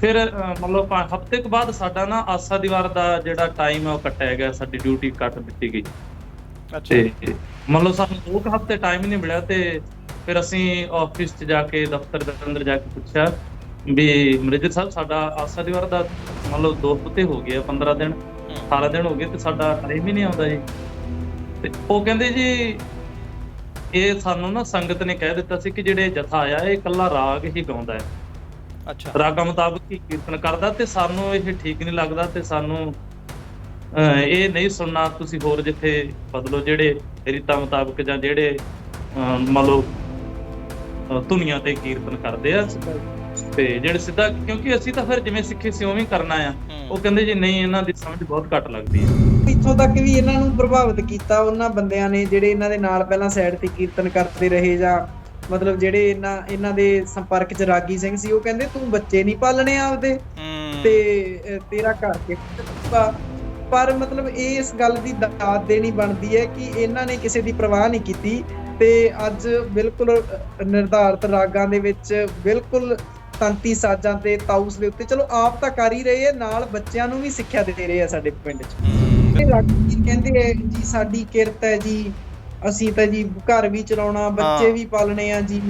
ਫਿਰ ਲਓ ਹਫ਼ਤੇ ਕੁ ਬਾਅਦ ਸਾਡਾ ਨਾ ਆਸਾ ਦੀਵਾਰ ਦਾ ਜਿਹੜਾ ਟਾਈਮ ਹੈ ਉਹ ਕੱਟਿਆ ਗਿਆ ਸਾਡੀ ਡਿਊਟੀ ਕੱਟ ਦਿੱਤੀ ਗਈ। ਅੱਛਾ। ਲਓ ਸਾਨੂੰ ਦੋ ਹਫ਼ਤੇ ਟਾਈਮ ਨਹੀਂ ਮਿਲਿਆ ਤੇ ਫਿਰ ਅਸੀਂ ਆਫਿਸ 'ਚ ਜਾ ਕੇ ਦਫ਼ਤਰ ਦੇ ਅੰਦਰ ਜਾ ਕੇ ਪੁੱਛਿਆ ਵੀ ਮੈਨੇਜਰ ਸਾਹਿਬ ਸਾਡਾ ਆਸਾ ਦੀਵਾਰ ਦਾ ਮੰਨ ਲਓ ਦੋ ਹਫ਼ਤੇ ਹੋ ਗਏ ਆ 15 ਦਿਨ 18 ਦਿਨ ਹੋ ਗਏ ਤੇ ਸਾਡਾ ਟਾਈਮ ਹੀ ਨਹੀਂ ਆਉਂਦਾ ਜੀ। ਤੇ ਉਹ ਕਹਿੰਦੇ ਜੀ ਇਹ ਸਾਨੂੰ ਨਾ ਸੰਗਤ ਨੇ ਕਹਿ ਦਿੱਤਾ ਸੀ ਕਿ ਜਿਹੜੇ ਜਥਾ ਆਇਆ ਇਹ ਇਕੱਲਾ ਰਾਗ ਹੀ ਗਾਉਂਦਾ ਹੈ। ਅੱਛਾ। ਰਾਗਾਂ ਮੁਤਾਬਕ ਹੀ ਕੀਰਤਨ ਕਰਦਾ ਤੇ ਸਾਨੂੰ ਇਹ ਠੀਕ ਨਹੀਂ ਲੱਗਦਾ ਤੇ ਸਾਨੂੰ ਇਹ ਨਹੀਂ ਸੁਣਨਾ ਤੁਸੀਂ ਹੋਰ ਜਿੱਥੇ ਬਦਲੋ ਜਿਹੜੇ ਰੀਤਾਂ ਮੁਤਾਬਕ ਜਾਂ ਜਿਹੜੇ ਮੰਨ ਲਓ ਧੁਨੀਆਂ ਤੇ ਕੀਰਤਨ ਕਰਦੇ ਆ। ਤੇ ਜਿਹੜੇ ਸਿੱਧਾ ਕਿਉਂਕਿ ਅਸੀਂ ਤਾਂ ਫਿਰ ਜਿਵੇਂ ਸਿੱਖੇ ਸੀ ਉਵੇਂ ਕਰਨਾ ਆ। ਉਹ ਕਹਿੰਦੇ ਜੀ ਨਹੀਂ ਇਹਨਾਂ ਦੀ ਸਮਝ ਬਹੁਤ ਘੱਟ ਲੱਗਦੀ ਹੈ ਇੱਥੋਂ ਤੱਕ ਵੀ ਇਹਨਾਂ ਨੂੰ ਪ੍ਰਭਾਵਿਤ ਕੀਤਾ ਉਹਨਾਂ ਬੰਦਿਆਂ ਨੇ ਜਿਹੜੇ ਇਹਨਾਂ ਦੇ ਨਾਲ ਪਹਿਲਾਂ ਸਾਈਡ ਤੇ ਕੀਰਤਨ ਕਰਦੇ ਰਹੇ ਜਾਂ ਮਤਲਬ ਜਿਹੜੇ ਇਹਨਾਂ ਇਹਨਾਂ ਦੇ ਸੰਪਰਕ 'ਚ ਰਾਗੀ ਸਿੰਘ ਸੀ ਉਹ ਕਹਿੰਦੇ ਤੂੰ ਬੱਚੇ ਨਹੀਂ ਪਾਲਣੇ ਆਪਦੇ। ਤੇ ਤੇਰਾ ਘਰ ਕੇ ਪਰ ਮਤਲਬ ਇਹ ਇਸ ਗੱਲ ਦੀ ਦਾਤ ਦੇਣੀ ਬਣਦੀ ਹੈ ਕਿ ਇਹਨਾਂ ਨੇ ਕਿਸੇ ਦੀ ਪਰਵਾਹ ਨਹੀਂ ਕੀਤੀ। ਤੇ ਅੱਜ ਬਿਲਕੁਲ ਨਿਰਧਾਰਤ ਰਾਗਾਂ ਦੇ ਵਿੱਚ ਬਿਲਕੁਲ ਤੰਤੀ ਸਾਜ਼ਾਂ ਤੇ ਤਾਊਸ ਦੇ ਉੱਤੇ ਚਲੋ ਆਪ ਤਾਂ ਕਰ ਹੀ ਰਹੇ ਆ ਨਾਲ ਬੱਚਿਆਂ ਨੂੰ ਵੀ ਸਿੱਖਿਆ ਦੇ ਰਹੇ ਆ ਸਾਡੇ ਪਿੰਡ 'ਚ। ਇਹ ਰਾਗੀ ਕਹਿੰਦੇ ਜੀ ਸਾਡੀ ਕਿਰਤ ਹੈ ਜੀ ਅਸੀਂ ਤਾਂ ਜੀ ਘਰ ਵੀ ਚਲਾਉਣਾ ਬੱਚੇ ਹਾਂ। ਵੀ ਪਾਲਣੇ ਆ ਜੀ।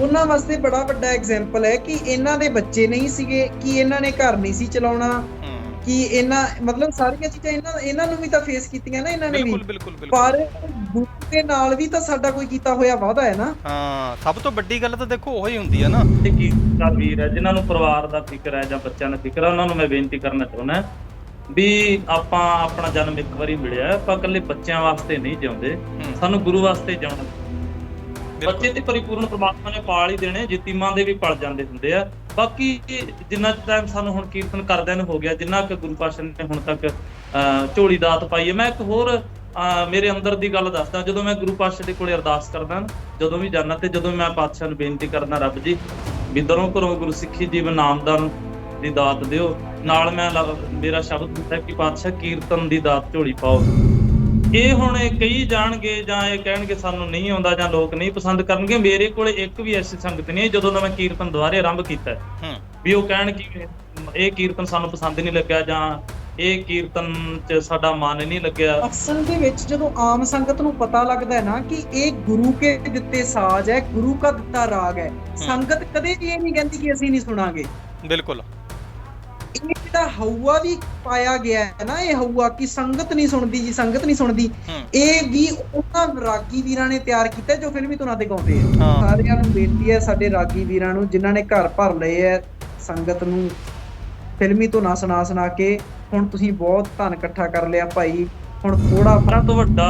ਉਹਨਾਂ ਵਾਸਤੇ ਬੜਾ ਵੱਡਾ ਐਗਜ਼ਾਮਪਲ ਹੈ ਕਿ ਇਹਨਾਂ ਦੇ ਬੱਚੇ ਨਹੀਂ ਸੀਗੇ ਕਿ ਇਹਨਾਂ ਨੇ ਘਰ ਨਹੀਂ ਸੀ ਚਲਾਉਣਾ ਹੂੰ। ਕਿ ਇਹਨਾਂ ਮਤਲਬ ਸਾਰੀਆਂ ਚੀਜ਼ਾਂ ਇਹਨਾਂ ਇਹਨਾਂ ਨੂੰ ਵੀ ਤਾਂ ਫੇਸ ਕੀਤੀਆਂ ਨਾ ਇਹਨਾਂ ਨੇ ਵੀ। ਬਿਲਕੁਲ ਬਿਲਕੁਲ ਬਿਲਕੁਲ। ਪਰ ਗੁਰੂ ਦੇ ਨਾਲ ਵੀ ਤਾਂ ਸਾਡਾ ਕੋਈ ਕੀਤਾ ਹੋਇਆ ਵਾਅਦਾ ਹੈ ਨਾ। ਹਾਂ ਸਭ ਤੋਂ ਵੱਡੀ ਗੱਲ ਤਾਂ ਦੇਖੋ ਉਹੀ ਹੁੰਦੀ ਹੈ ਨਾ। ਕੀਰਤਨ ਵੀਰ ਹੈ ਜਿਨ੍ਹਾਂ ਨੂੰ ਪਰਿਵਾਰ ਦਾ ਫਿਕਰ ਹੈ ਜਾਂ ਬੱਚਿਆਂ ਦਾ ਫਿਕਰ ਹੈ ਉਹਨਾਂ ਨੂੰ ਮੈਂ ਬੇਨਤੀ ਕਰਨਾ ਚਾਹੁੰਦਾ ਵੀ ਆਪਾਂ ਆਪਣਾ ਜਨਮ ਇੱਕ ਵਾਰੀ ਮਿਲਿਆ ਹੈ, ਆਪਾਂ ਇਕੱਲੇ ਬੱਚਿਆਂ ਵਾਸਤੇ ਨਹੀਂ ਜਿਉਂਦੇ। ਸਾਨੂੰ ਗੁਰੂ ਵਾਸਤੇ ਜਿਉਣਾ। ਬੱਚੇ ਤੇ ਪਰਿਪੂਰਨ ਪ੍ਰਮਾਤਮਾ ਨੇ ਪਾਲ ਹੀ ਦੇਣੇ ਜਿੱਤੀਮਾਂ ਦੇ ਵੀ ਪਲ ਜਾਂਦੇ ਹੁੰਦੇ ਆ। ਬਾਕੀ ਜਿੰਨਾ ਟਾਈਮ ਸਾਨੂੰ ਹੁਣ ਕੀਰਤਨ ਕਰਦਿਆਂ ਨੂੰ ਹੋ ਗਿਆ ਜਿੰਨਾ ਕਿ ਗੁਰੂ ਪਾਤਸ਼ਾਹ ਨੇ ਹੁਣ ਤੱਕ ਝੋਲੀ ਦਾਤ ਪਾਈ ਹੈ। ਮੈਂ ਇੱਕ ਹੋਰ ਮੇਰੇ ਅੰਦਰ ਦੀ ਗੱਲ ਦੱਸਦਾ। ਜਦੋਂ ਮੈਂ ਗੁਰੂ ਪਾਤਸ਼ਾਹ ਦੇ ਕੋਲੇ ਅਰਦਾਸ ਕਰਦਾ ਜਦੋਂ ਵੀ ਜਾਂਦਾ ਤੇ ਜਦੋਂ ਮੈਂ ਪਾਤਸ਼ਾਹ ਨੂੰ ਬੇਨਤੀ ਕਰਦਾ ਰੱਬ ਜੀ ਵੀ ਦਰੋਂ ਕਰੋ ਗੁਰੂ ਸਿੱਖੀ ਜੀਵਨ ਨਾਮਦਾਨ ਦੀ ਦਾਤ ਦਿਓ। ਨਾਲ ਮੈਂ ਮੇਰਾ ਸ਼ਬਦ ਹੁੰਦਾ ਕਿ ਪਾਤਸ਼ਾਹ ਕੀਰਤਨ ਦੀ ਦਾਤ ਝੋਲੀ ਪਾਓ। ਇਹ ਹੁਣ ਇਹ ਕਈ ਜਾਣਗੇ ਜਾਂ ਇਹ ਕਹਿਣਗੇ ਸਾਨੂੰ ਨਹੀਂ ਆਉਂਦਾ ਜਾਂ ਲੋਕ ਨਹੀਂ ਪਸੰਦ ਕਰਨਗੇ ਮੇਰੇ ਕੋਲੇ ਇੱਕ ਵੀ ਐਸੀ ਸੰਗਤ ਨਹੀਂ ਜਦੋਂ ਦਾ ਮੈਂ ਕੀਰਤਨ ਦੁਆਰੇ ਆਰੰਭ ਕੀਤਾ ਵੀ ਉਹ ਕਹਿਣ ਕਿ ਇਹ ਕੀਰਤਨ ਸਾਨੂੰ ਪਸੰਦ ਨਹੀਂ ਲੱਗਿਆ ਜਾਂ ਇਹ ਕੀਰਤਨ 'ਚ ਸਾਡਾ ਮਨ ਨਹੀਂ ਲੱਗਿਆ। ਅਸਲ ਦੇ ਵਿੱਚ ਜਦੋਂ ਆਮ ਸੰਗਤ ਨੂੰ ਪਤਾ ਲੱਗਦਾ ਹੈ ਨਾ ਕਿ ਇਹ ਗੁਰੂ ਕੇ ਦਿੱਤੇ ਸਾਜ਼ ਹੈ ਗੁਰੂ ਦਾ ਦਿੱਤਾ ਰਾਗ ਹੈ। ਸੰਗਤ ਕਦੇ ਵੀ ਇਹ ਨਹੀਂ ਕਹਿੰਦੀ ਕਿ ਅਸੀਂ ਨਹੀਂ ਸੁਣਾਂਗੇ। ਬਿਲਕੁਲ। ਜਿਹੜਾ ਹਊਆ ਵੀ ਪਾਇਆ ਗਿਆ ਹੈ ਨਾ ਇਹ ਹਊਆ ਕਿ ਸੰਗਤ ਨਹੀਂ ਸੁਣਦੀ ਜੀ ਸੰਗਤ ਨਹੀਂ ਸੁਣਦੀ। ਇਹ ਵੀ ਉਹਨਾਂ ਰਾਗੀ ਵੀਰਾਂ ਨੇ ਤਿਆਰ ਕੀਤਾ ਜੋ ਫਿਲਮੀ ਧੁਨਾਂ ਤੇ ਗਾਉਂਦੇ ਆ। ਸਾਰਿਆਂ ਨੂੰ ਬੇਨਤੀ ਹੈ ਸਾਡੇ ਰਾਗੀ ਵੀਰਾਂ ਨੂੰ ਜਿਨ੍ਹਾਂ ਨੇ ਘਰ ਭਰ ਲਏ ਹੈ ਸੰਗਤ ਨੂੰ ਫਿਲਮੀ ਧੁਨਾਂ ਸੁਣਾ ਸੁਣਾ ਕੇ ਹੁਣ ਤੁਸੀਂ ਬਹੁਤ ਧਨ ਇਕੱਠਾ ਕਰ ਲਿਆ ਭਾਈ। ਹੁਣ ਥੋੜਾ ਤੋਂ ਵੱਡਾ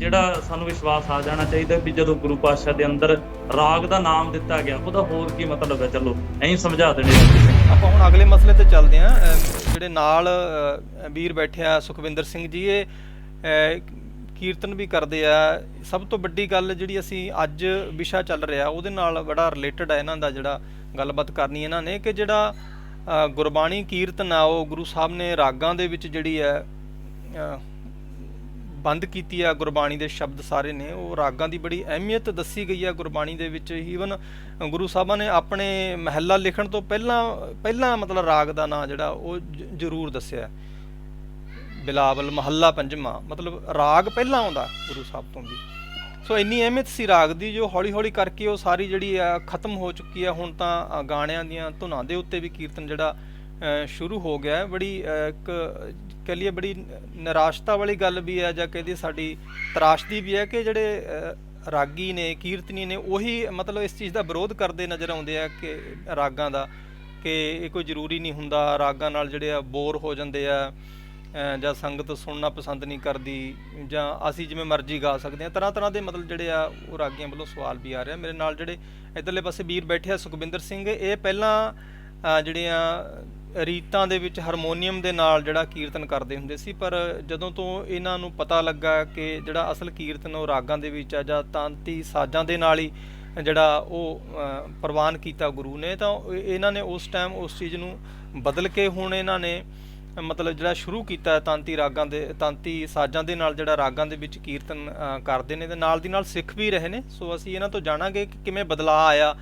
ਜਿਹੜਾ ਸਾਨੂੰ ਵਿਸ਼ਵਾਸ ਆ ਜਾਣਾ ਚਾਹੀਦਾ ਵੀ ਜਦੋਂ ਗੁਰੂ ਪਾਤਸ਼ਾਹ ਦੇ ਅੰਦਰ ਰਾਗ ਦਾ ਨਾਮ ਦਿੱਤਾ ਗਿਆ, ਉਹਦਾ ਹੋਰ ਕੀ ਮਤਲਬ ਹੈ? ਚਲੋ, ਐਂ ਸਮਝਾ ਦੇਣੇ ਆਪਾਂ ਹੁਣ ਅਗਲੇ ਮਸਲੇ ਤੇ ਚੱਲਦੇ ਆਂ ਜਿਹੜੇ ਨਾਲ ਵੀਰ ਬੈਠੇ ਆ, ਸੁਖਵਿੰਦਰ ਸਿੰਘ ਜੀ, ਇਹ ਕੀਰਤਨ ਵੀ ਕਰਦੇ ਆ। ਸਭ ਤੋਂ ਵੱਡੀ ਗੱਲ ਜਿਹੜੀ ਅਸੀਂ ਅੱਜ ਵਿਸ਼ਾ ਚੱਲ ਰਿਹਾ, ਉਹਦੇ ਨਾਲ ਬੜਾ ਰਿਲੇਟਡ ਹੈ ਇਹਨਾਂ ਦਾ ਜਿਹੜਾ ਗੱਲਬਾਤ ਕਰਨੀ ਇਹਨਾਂ ਨੇ ਕਿ ਜਿਹੜਾ ਗੁਰਬਾਣੀ ਕੀਰਤਨ ਆ, ਉਹ ਗੁਰੂ ਸਾਹਿਬ ਨੇ ਰਾਗਾਂ ਦੇ ਵਿੱਚ ਜਿਹੜੀ ਹੈ ਬੰਦ ਕੀਤੀ ਆ ਗੁਰਬਾਣੀ ਦੇ ਸ਼ਬਦ ਸਾਰੇ ਨੇ। ਉਹ ਰਾਗਾਂ ਦੀ ਬੜੀ ਅਹਿਮੀਅਤ ਦੱਸੀ ਗਈ ਆ ਗੁਰਬਾਣੀ ਦੇ ਵਿੱਚ। ਈਵਨ ਗੁਰੂ ਸਾਹਿਬਾਂ ਨੇ ਆਪਣੇ ਮਹਿਲਾ ਲਿਖਣ ਤੋਂ ਪਹਿਲਾਂ ਪਹਿਲਾਂ ਮਤਲਬ ਰਾਗ ਦਾ ਨਾਂ ਜਿਹੜਾ, ਉਹ ਜ਼ਰੂਰ ਦੱਸਿਆ। ਬਿਲਾਵਲ ਮਹੱਲਾ ਪੰਜਵਾਂ। ਮਤਲਬ ਰਾਗ ਪਹਿਲਾਂ ਆਉਂਦਾ ਗੁਰੂ ਸਾਹਿਬ ਤੋਂ ਵੀ। ਸੋ ਇੰਨੀ ਅਹਿਮੀਅਤ ਸੀ ਰਾਗ ਦੀ, ਜੋ ਹੌਲੀ ਹੌਲੀ ਕਰਕੇ ਉਹ ਸਾਰੀ ਜਿਹੜੀ ਆ, ਖਤਮ ਹੋ ਚੁੱਕੀ ਆ। ਹੁਣ ਤਾਂ ਗਾਣਿਆਂ ਦੀਆਂ ਧੁਨਾਂ ਦੇ ਉੱਤੇ ਵੀ ਕੀਰਤਨ ਜਿਹੜਾ ਸ਼ੁਰੂ ਹੋ ਗਿਆ। ਬੜੀ ਇੱਕ ਕਹ ਲਈਏ ਬੜੀ ਨਿਰਾਸ਼ਤਾ ਵਾਲੀ ਗੱਲ ਵੀ ਹੈ ਜਾਂ ਕਹਦੀ ਸਾਡੀ ਤਰਾਸ਼ਦੀ ਵੀ ਹੈ ਕਿ ਜਿਹੜੇ ਰਾਗੀ ਨੇ, ਕੀਰਤਨੀ ਨੇ, ਉਹੀ ਮਤਲਬ ਇਸ ਚੀਜ਼ ਦਾ ਵਿਰੋਧ ਕਰਦੇ ਨਜ਼ਰ ਆਉਂਦੇ ਆ ਕਿ ਰਾਗਾਂ ਦਾ, ਕਿ ਇਹ ਕੋਈ ਜ਼ਰੂਰੀ ਨਹੀਂ ਹੁੰਦਾ, ਰਾਗਾਂ ਨਾਲ ਜਿਹੜੇ ਆ ਬੋਰ ਹੋ ਜਾਂਦੇ ਆ ਜਾਂ ਸੰਗਤ ਸੁਣਨਾ ਪਸੰਦ ਨਹੀਂ ਕਰਦੀ, ਜਾਂ ਅਸੀਂ ਜਿਵੇਂ ਮਰਜ਼ੀ ਗਾ ਸਕਦੇ ਹਾਂ ਤਰ੍ਹਾਂ ਤਰ੍ਹਾਂ ਦੇ ਮਤਲਬ ਜਿਹੜੇ ਆ ਉਹ ਰਾਗੀਆਂ ਵੱਲੋਂ ਸਵਾਲ ਵੀ ਆ ਰਿਹਾ ਮੇਰੇ ਨਾਲ ਜਿਹੜੇ ਇਧਰਲੇ ਪਾਸੇ ਵੀਰ ਬੈਠੇ ਆ ਸੁਖਵਿੰਦਰ ਸਿੰਘ, ਇਹ ਪਹਿਲਾਂ, ਅਹ, ਜਿਹੜੀਆਂ ਰੀਤਾਂ ਦੇ ਵਿੱਚ, ਹਾਰਮੋਨੀਅਮ ਦੇ ਨਾਲ ਜਿਹੜਾ ਕੀਰਤਨ ਕਰਦੇ ਹੁੰਦੇ ਸੀ, ਪਰ ਜਦੋਂ ਤੋਂ ਇਹਨਾਂ ਨੂੰ ਪਤਾ ਲੱਗਾ ਕਿ ਜਿਹੜਾ ਅਸਲ ਕੀਰਤਨ ਉਹ ਰਾਗਾਂ ਦੇ ਵਿੱਚ ਆ ਜਾਂ ਤਾਂਤੀ ਸਾਜ਼ਾਂ ਦੇ ਨਾਲ ਹੀ ਜਿਹੜਾ ਉਹ ਪ੍ਰਵਾਨ ਕੀਤਾ ਗੁਰੂ ਨੇ, ਤਾਂ ਇਹਨਾਂ ਨੇ ਉਸ ਟਾਈਮ ਉਸ ਚੀਜ਼ ਨੂੰ ਬਦਲ ਕੇ ਹੁਣ ਇਹਨਾਂ ਨੇ ਮਤਲਬ ਜਿਹੜਾ ਸ਼ੁਰੂ ਕੀਤਾ ਤਾਂਤੀ ਰਾਗਾਂ ਦੇ, ਤਾਂਤੀ ਸਾਜ਼ਾਂ ਦੇ ਨਾਲ ਜਿਹੜਾ ਰਾਗਾਂ ਦੇ ਵਿੱਚ ਕੀਰਤਨ ਕਰਦੇ ਨੇ ਤੇ ਨਾਲ ਦੀ ਨਾਲ ਸਿੱਖ ਵੀ ਰਹੇ ਨੇ। ਸੋ ਅਸੀਂ ਇਹਨਾਂ ਤੋਂ ਜਾਣਾਂਗੇ ਕਿ ਕਿਵੇਂ ਬਦਲਾਅ ਆਇਆ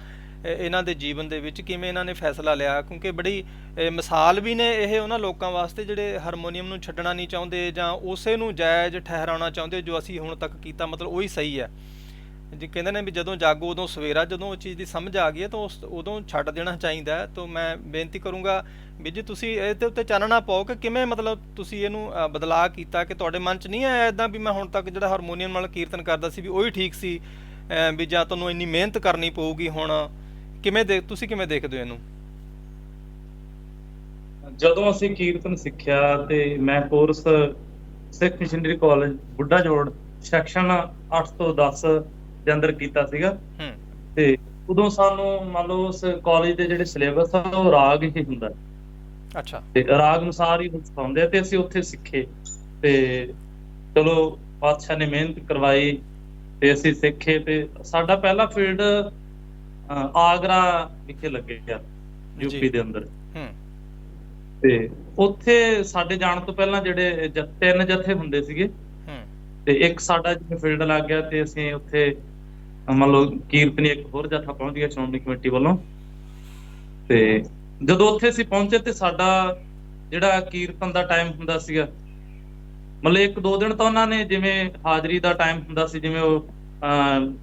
ਇਹਨਾਂ ਦੇ ਜੀਵਨ ਦੇ ਵਿੱਚ ਕਿਵੇਂ ਇਹਨਾਂ ਨੇ ਫੈਸਲਾ ਲਿਆ? ਕਿਉਂਕਿ ਬੜੀ ਮਿਸਾਲ ਵੀ ਨੇ ਇਹ ਉਹਨਾਂ ਲੋਕਾਂ ਵਾਸਤੇ ਜਿਹੜੇ ਹਾਰਮੋਨੀਅਮ ਨੂੰ ਛੱਡਣਾ ਨਹੀਂ ਚਾਹੁੰਦੇ ਜਾਂ ਉਸੇ ਨੂੰ ਜਾਇਜ਼ ਠਹਿਰਾਉਣਾ ਚਾਹੁੰਦੇ ਜੋ ਅਸੀਂ ਹੁਣ ਤੱਕ ਕੀਤਾ, ਮਤਲਬ ਉਹੀ ਸਹੀ ਹੈ। ਜੀ ਕਹਿੰਦੇ ਨੇ ਵੀ ਜਦੋਂ ਜਾਗੋ, ਉਦੋਂ ਸਵੇਰਾ, ਜਦੋਂ ਉਹ ਚੀਜ਼ ਦੀ ਸਮਝ ਆ ਗਈ ਹੈ ਤਾਂ ਉਸ, ਉਦੋਂ ਛੱਡ ਦੇਣਾ ਚਾਹੀਦਾ ਹੈ। ਤਾਂ ਮੈਂ ਬੇਨਤੀ ਕਰੂੰਗਾ ਵੀ ਜੀ ਤੁਸੀਂ ਇਹਦੇ ਉੱਤੇ ਚਾਨਣਾ ਪਾਓ ਕਿ ਕਿਵੇਂ ਮਤਲਬ ਤੁਸੀਂ ਇਹਨੂੰ ਬਦਲਾਅ ਕੀਤਾ ਕਿ ਤੁਹਾਡੇ ਮਨ 'ਚ ਨਹੀਂ ਆਇਆ ਇਦਾਂ ਵੀ ਮੈਂ ਹੁਣ ਤੱਕ ਜਿਹੜਾ ਹਾਰਮੋਨੀਅਮ ਨਾਲ ਕੀਰਤਨ ਕਰਦਾ ਸੀ ਵੀ ਉਹੀ ਠੀਕ ਸੀ ਵੀ ਜਾਂ ਤੁਹਾਨੂੰ ਇੰਨੀ ਮਿਹਨਤ ਕਰਨੀ ਪਊਗੀ ਹੁਣ। ਕਿਵੇਂ ਦੇ ਤੁਸੀਂ ਕਿਵੇਂ ਦੇਖਦੇ ਹੋ ਇਹਨੂੰ? ਜਦੋਂ ਅਸੀਂ ਕੀਰਤਨ ਸਿੱਖਿਆ ਤੇ ਮੈਂ course Sikh missionary college Budha Jor section 8 ਤੋਂ 10 ਦੇ ਅੰਦਰ ਕੀਤਾ ਸੀਗਾ। ਹੂੰ। ਤੇ ਉਦੋਂ ਸਾਨੂੰ ਮੰਨ ਲਓ ਉਸ ਕਾਲਜ ਦੇ ਜਿਹੜੇ ਸਿਲੇਬਸ ਆ ਉਹ ਰਾਗ ਹੀ ਹੁੰਦਾ। ਅੱਛਾ। ਤੇ ਰਾਗ ਅਨੁਸਾਰ ਹੀ ਸਿਖਾਉਂਦੇ ਤੇ ਅਸੀਂ ਉੱਥੇ ਸਿੱਖੇ। ਤੇ ਚਲੋ ਪਾਤਸ਼ਾਹ ਨੇ ਮਿਹਨਤ ਕਰਵਾਈ ਤੇ ਅਸੀਂ ਸਿੱਖੇ ਤੇ ਸਾਡਾ ਪਹਿਲਾ ਫੀਲਡ ਆਗਰਾ ਵਿਖੇ ਲੱਗਿਆ ਯੂਪੀ। ਦੇ ਅੰਦਰ। ਹੂੰ। ਤੇ ਉੱਥੇ ਸਾਡੇ ਜਾਣ ਤੋਂ ਪਹਿਲਾਂ ਜਿਹੜੇ ਤਿੰਨ ਜਥੇ ਹੁੰਦੇ ਸੀਗੇ। ਹੂੰ। ਤੇ ਇੱਕ ਸਾਡਾ ਜਿਵੇਂ ਫੀਲਡ ਲੱਗ ਗਿਆ ਤੇ ਅਸੀਂ ਉੱਥੇ ਮੰਨ ਲਓ ਕੀਰਤਨੀ ਇੱਕ ਹੋਰ ਜਥਾ ਪਹੁੰਚ ਗਿਆ ਸ਼੍ਰੋਮਣੀ ਕਮੇਟੀ ਵੱਲੋਂ। ਤੇ ਜਦੋਂ ਉੱਥੇ ਅਸੀਂ ਪਹੁੰਚੇ ਤੇ ਸਾਡਾ ਜਿਹੜਾ ਕੀਰਤਨ ਦਾ ਟਾਈਮ ਹੁੰਦਾ ਸੀਗਾ ਮਤਲਬ ਇੱਕ ਦੋ ਦਿਨ ਤਾਂ ਉਹਨਾਂ ਨੇ ਜਿਵੇਂ ਹਾਜ਼ਰੀ ਦਾ ਟਾਈਮ ਹੁੰਦਾ ਸੀ ਜਿਵੇਂ ਉਹ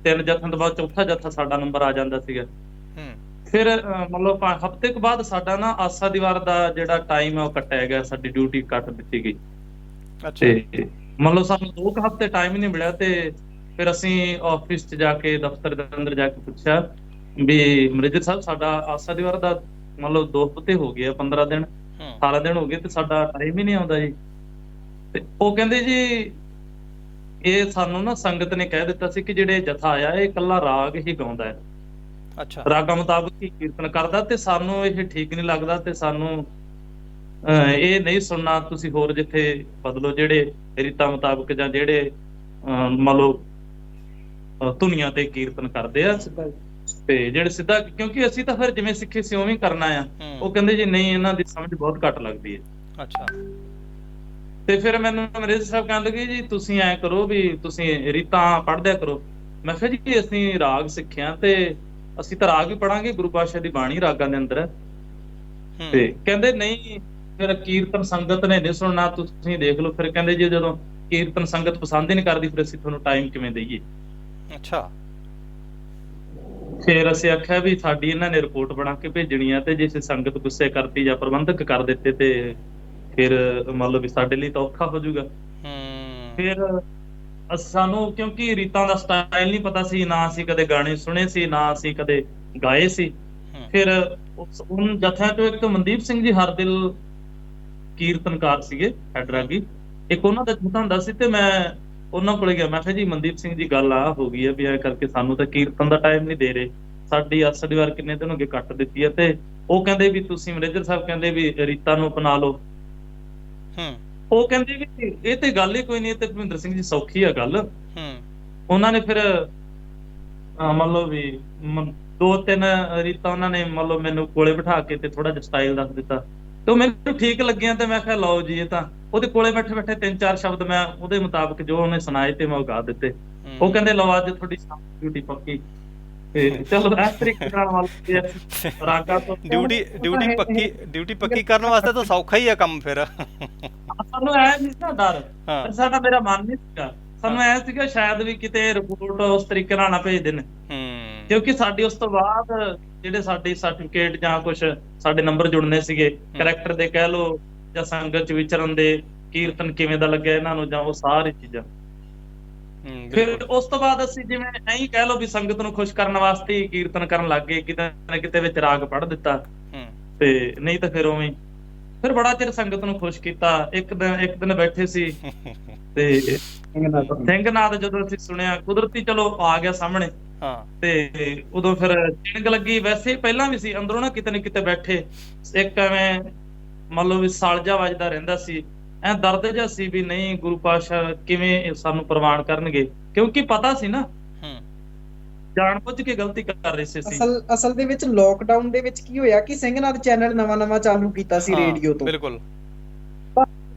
ਤਿੰਨ ਜਥਿਆਂ ਤੋਂ ਬਾਅਦ ਚੌਥਾ ਜਥਾ ਸਾਡਾ ਨੰਬਰ ਆ ਜਾਂਦਾ ਸੀਗਾ। ਹੂੰ। ਫਿਰ ਮਤਲਬ ਹਫ਼ਤੇ ਕੁ ਬਾਅਦ ਸਾਡਾ ਨਾ ਆਸਾ ਦੀਵਾਰ ਦਾ ਜਿਹੜਾ ਟਾਈਮ ਹੈ ਉਹ ਕੱਟਿਆ ਗਿਆ ਸਾਡੀ ਡਿਊਟੀ ਕੱਟ ਦਿੱਤੀ ਗਈ। ਅੱਛਾ। ਲਓ ਸਾਨੂੰ ਦੋ ਕੁ ਹਫ਼ਤੇ ਟਾਈਮ ਹੀ ਨਹੀਂ ਮਿਲਿਆ ਤੇ ਫਿਰ ਅਸੀਂ ਆਫਿਸ 'ਚ ਜਾ ਕੇ ਦਫ਼ਤਰ ਦੇ ਅੰਦਰ ਜਾ ਕੇ ਪੁੱਛਿਆ ਵੀ ਮੈਨੇਜਰ ਸਾਹਿਬ ਸਾਡਾ ਆਸਾ ਦੀਵਾਰ ਦਾ ਮੰਨ ਲਓ ਦੋ ਹਫ਼ਤੇ ਹੋ ਗਏ ਆ 15 ਦਿਨ ਹੂੰ। 18 ਦਿਨ ਹੋ ਗਏ ਤੇ ਸਾਡਾ ਟਾਈਮ ਹੀ ਨਹੀਂ ਆਉਂਦਾ ਜੀ। ਤੇ ਉਹ ਕਹਿੰਦੇ ਜੀ ਇਹ ਸਾਨੂੰ ਨਾ ਸੰਗਤ ਨੇ ਕਹਿ ਦਿੱਤਾ ਸੀ ਕਿ ਜਿਹੜੇ ਜਥਾ ਆਇਆ ਇਹ ਇਕੱਲਾ ਰਾਗ ਹੀ ਗਾਉਂਦਾ ਹੈ। ਅੱਛਾ। ਰਾਗਾਂ ਮੁਤਾਬਕ ਹੀ ਕੀਰਤਨ ਕਰਦਾ ਤੇ ਸਾਨੂੰ ਇਹ ਠੀਕ ਨਹੀਂ ਲੱਗਦਾ ਤੇ ਸਾਨੂੰ ਇਹ ਨਹੀਂ ਸੁਣਨਾ ਤੁਸੀਂ ਹੋਰ ਜਿੱਥੇ ਬਦਲੋ ਜਿਹੜੇ ਰੀਤਾਂ ਮੁਤਾਬਕ ਜਾਂ ਜਿਹੜੇ ਮੰਨ ਲਓ ਧੁਨੀਆਂ ਤੇ ਕੀਰਤਨ ਕਰਦੇ ਆ। ਤੇ ਜਿਹੜੇ ਸਿੱਧਾ ਕਿਉਂਕਿ ਅਸੀਂ ਤਾਂ ਫਿਰ ਜਿਵੇਂ ਸਿੱਖੇ ਸੀ ਉਵੇਂ ਕਰਨਾ ਆ। ਉਹ ਕਹਿੰਦੇ ਜੀ ਨਹੀਂ ਇਹਨਾਂ ਦੀ ਸਮਝ ਬਹੁਤ ਘੱਟ ਲੱਗਦੀ ਹੈ। ਅੱਛਾ। ਤੇ ਫਿਰ ਮੈਨੂੰ ਅੰਗਰੇਜ਼ ਸਾਹਿਬ ਕਹਿਣ ਲੱਗੇ ਜੀ ਤੁਸੀਂ ਐ ਕਰੋ ਵੀ ਤੁਸੀਂ ਰੀਤਾਂ ਪੜ੍ਹਦਿਆ ਕਰੋ। ਮੈਂ ਕਿਹਾ ਜੀ ਅਸੀਂ ਰਾਗ ਸਿੱਖਿਆ ਤੇ ਅਸੀਂ ਤਾਂ ਰਾਗ ਹੀ ਪੜਾਂਗੇ ਗੁਰੂ ਪਾਤਸ਼ਾਹ ਦੀ ਬਾਣੀ ਰਾਗਾਂ ਦੇ ਅੰਦਰ। ਤੇ ਕਹਿੰਦੇ ਨਹੀਂ ਫਿਰ ਕੀਰਤਨ ਸੰਗਤ ਨੇ ਨਹੀਂ ਸੁਣਨਾ ਤੁਸੀਂ ਦੇਖ ਲਓ। ਫਿਰ ਕਹਿੰਦੇ ਜੀ ਜਦੋਂ ਕੀਰਤਨ ਸੰਗਤ ਪਸੰਦ ਹੀ ਨਹੀਂ ਕਰਦੀ ਫਿਰ ਅਸੀਂ ਤੁਹਾਨੂੰ ਟਾਈਮ ਕਿਵੇਂ ਦਈਏ? ਅੱਛਾ। ਫਿਰ ਅਸੀਂ ਆਖਿਆ ਵੀ ਸਾਡੀ ਇਹਨਾਂ ਨੇ ਰਿਪੋਰਟ ਬਣਾ ਕੇ ਭੇਜਣੀ ਆ ਤੇ ਜੇ ਸੰਗਤ ਗੁੱਸੇ ਕਰਤੀ ਜਾਂ ਪ੍ਰਬੰਧਕ ਕਰ ਦਿੱਤੇ ਤੇ ਫਿਰ ਮੰਨ ਲਓ ਵੀ ਸਾਡੇ ਲਈ ਤਾਂ ਔਖਾ ਹੋ ਜਾਊਗਾ। ਹੂੰ। ਫਿਰ ਸਾਨੂੰ ਕਿਉਂਕਿ ਰੀਤਾਂ ਦਾ ਸਟਾਈਲ ਨਹੀਂ ਪਤਾ ਸੀ ਨਾ ਅਸੀਂ ਕਦੇ ਗਾਣੇ ਸੁਣੇ ਸੀ ਨਾ ਅਸੀਂ ਕਦੇ ਗਾਏ ਸੀ। ਫਿਰ ਉਸ ਉਨ ਜਥਿਆਂ ਚੋਂ ਇੱਕ ਮਨਦੀਪ ਸਿੰਘ ਜੀ ਹਰਦਿਲ ਕੀਰਤਨਕਾਰ ਸੀਗੇ ਹੈਡਰਾਗੀ ਇੱਕ ਉਹਨਾਂ ਦਾ ਜਥਾ ਹੁੰਦਾ ਸੀ ਤੇ ਮੈਂ ਉਹਨਾਂ ਕੋਲੇ ਗਿਆ। ਮੈਂ ਕਿਹਾ ਜੀ ਮਨਦੀਪ ਸਿੰਘ ਜੀ ਗੱਲ ਆ ਹੋ ਗਈ ਹੈ ਵੀ ਐ ਕਰਕੇ ਸਾਨੂੰ ਤਾਂ ਕੀਰਤਨ ਦਾ ਟਾਈਮ ਨਹੀਂ ਦੇ ਰਹੇ। ਸਾਡੀ ਅਸਲੀ ਵਾਰ ਕਿੰਨੇ ਦਿਨ ਹੋ ਗਏ ਕੱਟ ਦਿੱਤੀ ਹੈ ਤੇ ਉਹ ਕਹਿੰਦੇ ਵੀ ਤੁਸੀਂ ਮੈਨੇਜਰ ਸਾਹਿਬ ਕਹਿੰਦੇ ਵੀ ਰੀਤਾਂ ਨੂੰ ਅਪਣਾ ਲਓ। ਹੂੰ। ਉਹ ਕਹਿੰਦੇ ਵੀ ਇਹ ਤੇ ਗੱਲ ਹੀ ਕੋਈ ਨਹੀਂ ਇਹ ਤੇ ਭਵਿੰਦਰ ਸਿੰਘ ਜੀ ਸੌਖੀ ਆ ਗੱਲ। ਹੂੰ। ਉਹਨਾਂ ਨੇ ਫਿਰ ਮੰਨ ਲਓ ਵੀ ਦੋ ਤਿੰਨ ਰੀਤਾਂ ਉਹਨਾਂ ਨੇ ਮੰਨ ਲਓ ਮੈਨੂੰ ਕੋਲੇ ਬਿਠਾ ਕੇ ਤੇ ਥੋੜਾ ਜਿਹਾ ਸਟਾਈਲ ਦੱਸ ਦਿੱਤਾ। ਤੇ ਉਹ ਮੈਨੂੰ ਠੀਕ ਲੱਗਿਆ ਤੇ ਮੈਂ ਕਿਹਾ ਲਓ ਜੀ ਇਹ ਤਾਂ ਉਹਦੇ ਕੋਲੇ ਬੈਠੇ ਬੈਠੇ ਤਿੰਨ ਚਾਰ ਸ਼ਬਦ ਮੈਂ ਉਹਦੇ ਮੁਤਾਬਕ ਜੋ ਉਹਨੇ ਸੁਣਾਏ ਤੇ ਮੈਂ ਉਹ ਗਾ ਦਿੱਤੇ। ਉਹ ਕਹਿੰਦੇ ਲਓ ਅੱਜ ਤੁਹਾਡੀ ਡਿਊਟੀ ਪੱਕੀ। ਚਲੋ ਇਸ ਤਰੀਕੇ ਨਾਲ ਮੰਨ ਲਓ ਵੀ ਅਸੀਂ ਰਾਗਾ ਤੋਂ ਡਿਊਟੀ ਡਿਊਟੀ ਪੱਕੀ ਡਿਊਟੀ ਪੱਕੀ ਕਰਨ ਵਾਸਤੇ ਤਾਂ ਸੌਖਾ ਹੀ ਆ ਕੰਮ ਫਿਰ। ਸਾਨੂੰ ਐ ਨਹੀਂ ਸੀ ਨਾ ਡਰ। ਪਰ ਸਾਡਾ ਮੇਰਾ ਮਨ ਨਹੀਂ ਸੀਗਾ। ਸਾਨੂੰ ਐ ਸੀਗਾ ਸ਼ਾਇਦ ਵੀ ਕਿਤੇ ਰਿਪੋਰਟ ਉਸ ਤਰੀਕੇ ਨਾਲ ਨਾ ਭੇਜ ਦੇਣ। ਹੂੰ। ਕਿਉਂਕਿ ਸਾਡੀ ਉਸ ਤੋਂ ਬਾਅਦ ਜਿਹੜੇ ਸਾਡੇ ਸਰਟੀਫਿਕੇਟ ਜਾਂ ਕੁਝ ਸਾਡੇ ਨੰਬਰ ਜੁੜਨੇ ਸੀਗੇ ਕਰੈਕਟਰ ਦੇ ਕਹਿ ਲੋ ਜਾਂ ਸੰਗਤ ਚ ਵਿਚਰਨ ਦੇ ਕੀਰਤਨ ਕਿਵੇਂ ਦਾ ਲੱਗਿਆ ਇਹਨਾਂ ਨੂੰ ਜਾਂ ਉਹ ਸਾਰੀ ਚੀਜ਼ਾਂ। ਫਿਰ। ਉਸ ਤੋਂ ਬਾਅਦ ਅਸੀਂ ਜਿਵੇਂ ਐਂ ਹੀ ਕਹਿ ਲੋ ਵੀ ਸੰਗਤ ਨੂੰ ਖੁਸ਼ ਕਰਨ ਵਾਸਤੇ ਹੀ ਕੀਰਤਨ ਕਰਨ ਲੱਗ ਗਏ ਕਿਤੇ ਨਾ ਕਿਤੇ ਵਿੱਚ ਰਾਗ ਪੜ੍ਹ ਦਿੱਤਾ। ਤੇ ਨਹੀਂ ਤਾਂ ਫਿਰ ਉਵੇਂ। ਫਿਰ ਬੜਾ ਚਿਰ ਸੰਗਤ ਨੂੰ ਖੁਸ਼ ਕੀਤਾ ਇੱਕ ਦਿਨ ਇੱਕ ਦਿਨ ਬੈਠੇ ਸੀ। ਤੇ ਸਿੰਘਨਾਥ ਜਦੋਂ ਅਸੀਂ ਸੁਣਿਆ ਕੁਦਰਤੀ ਚਲੋ ਆ ਗਿਆ ਸਾਹਮਣੇ। ਹਾਂ। ਤੇ ਉਦੋਂ ਫਿਰ ਚਿਣਗ ਲੱਗੀ ਵੈਸੇ ਪਹਿਲਾਂ ਵੀ ਸੀ ਅੰਦਰੋਂ ਨਾ ਕਿਤੇ ਨਾ ਕਿਤੇ ਬੈਠੇ। ਇੱਕ ਐਵੇਂ ਮੰਨ ਲਓ ਵੀ ਸਾਲਜਾ ਵੱਜਦਾ ਰਹਿੰਦਾ ਸੀ। ਐ ਦਰਦ ਜਿਹਾ ਸੀ ਵੀ ਨਹੀਂ ਗੁਰੂ ਪਾਸ਼ਾ ਕਿਵੇਂ ਇਹ ਸਾਨੂੰ ਪ੍ਰਵਾਨ ਕਰਨਗੇ? ਕਿਉਂਕਿ ਪਤਾ ਸੀ ਨਾ। ਹੂੰ। ਜਾਣ ਬੁੱਝ ਕੇ ਗਲਤੀ ਕਰ ਰਹੇ ਸੀ ਅਸੀਂ। ਅਸਲ ਅਸਲ ਦੇ ਵਿੱਚ ਲੋਕਡਾਊਨ ਦੇ ਵਿੱਚ ਕੀ ਹੋਇਆ ਕਿ ਸਿੰਘਨਾਥ ਚੈਨਲ ਨਵਾਂ-ਨਵਾਂ ਚਾਲੂ ਕੀਤਾ ਸੀ ਹਾਂ, ਰੇਡੀਓ ਤੋਂ। ਬਿਲਕੁਲ।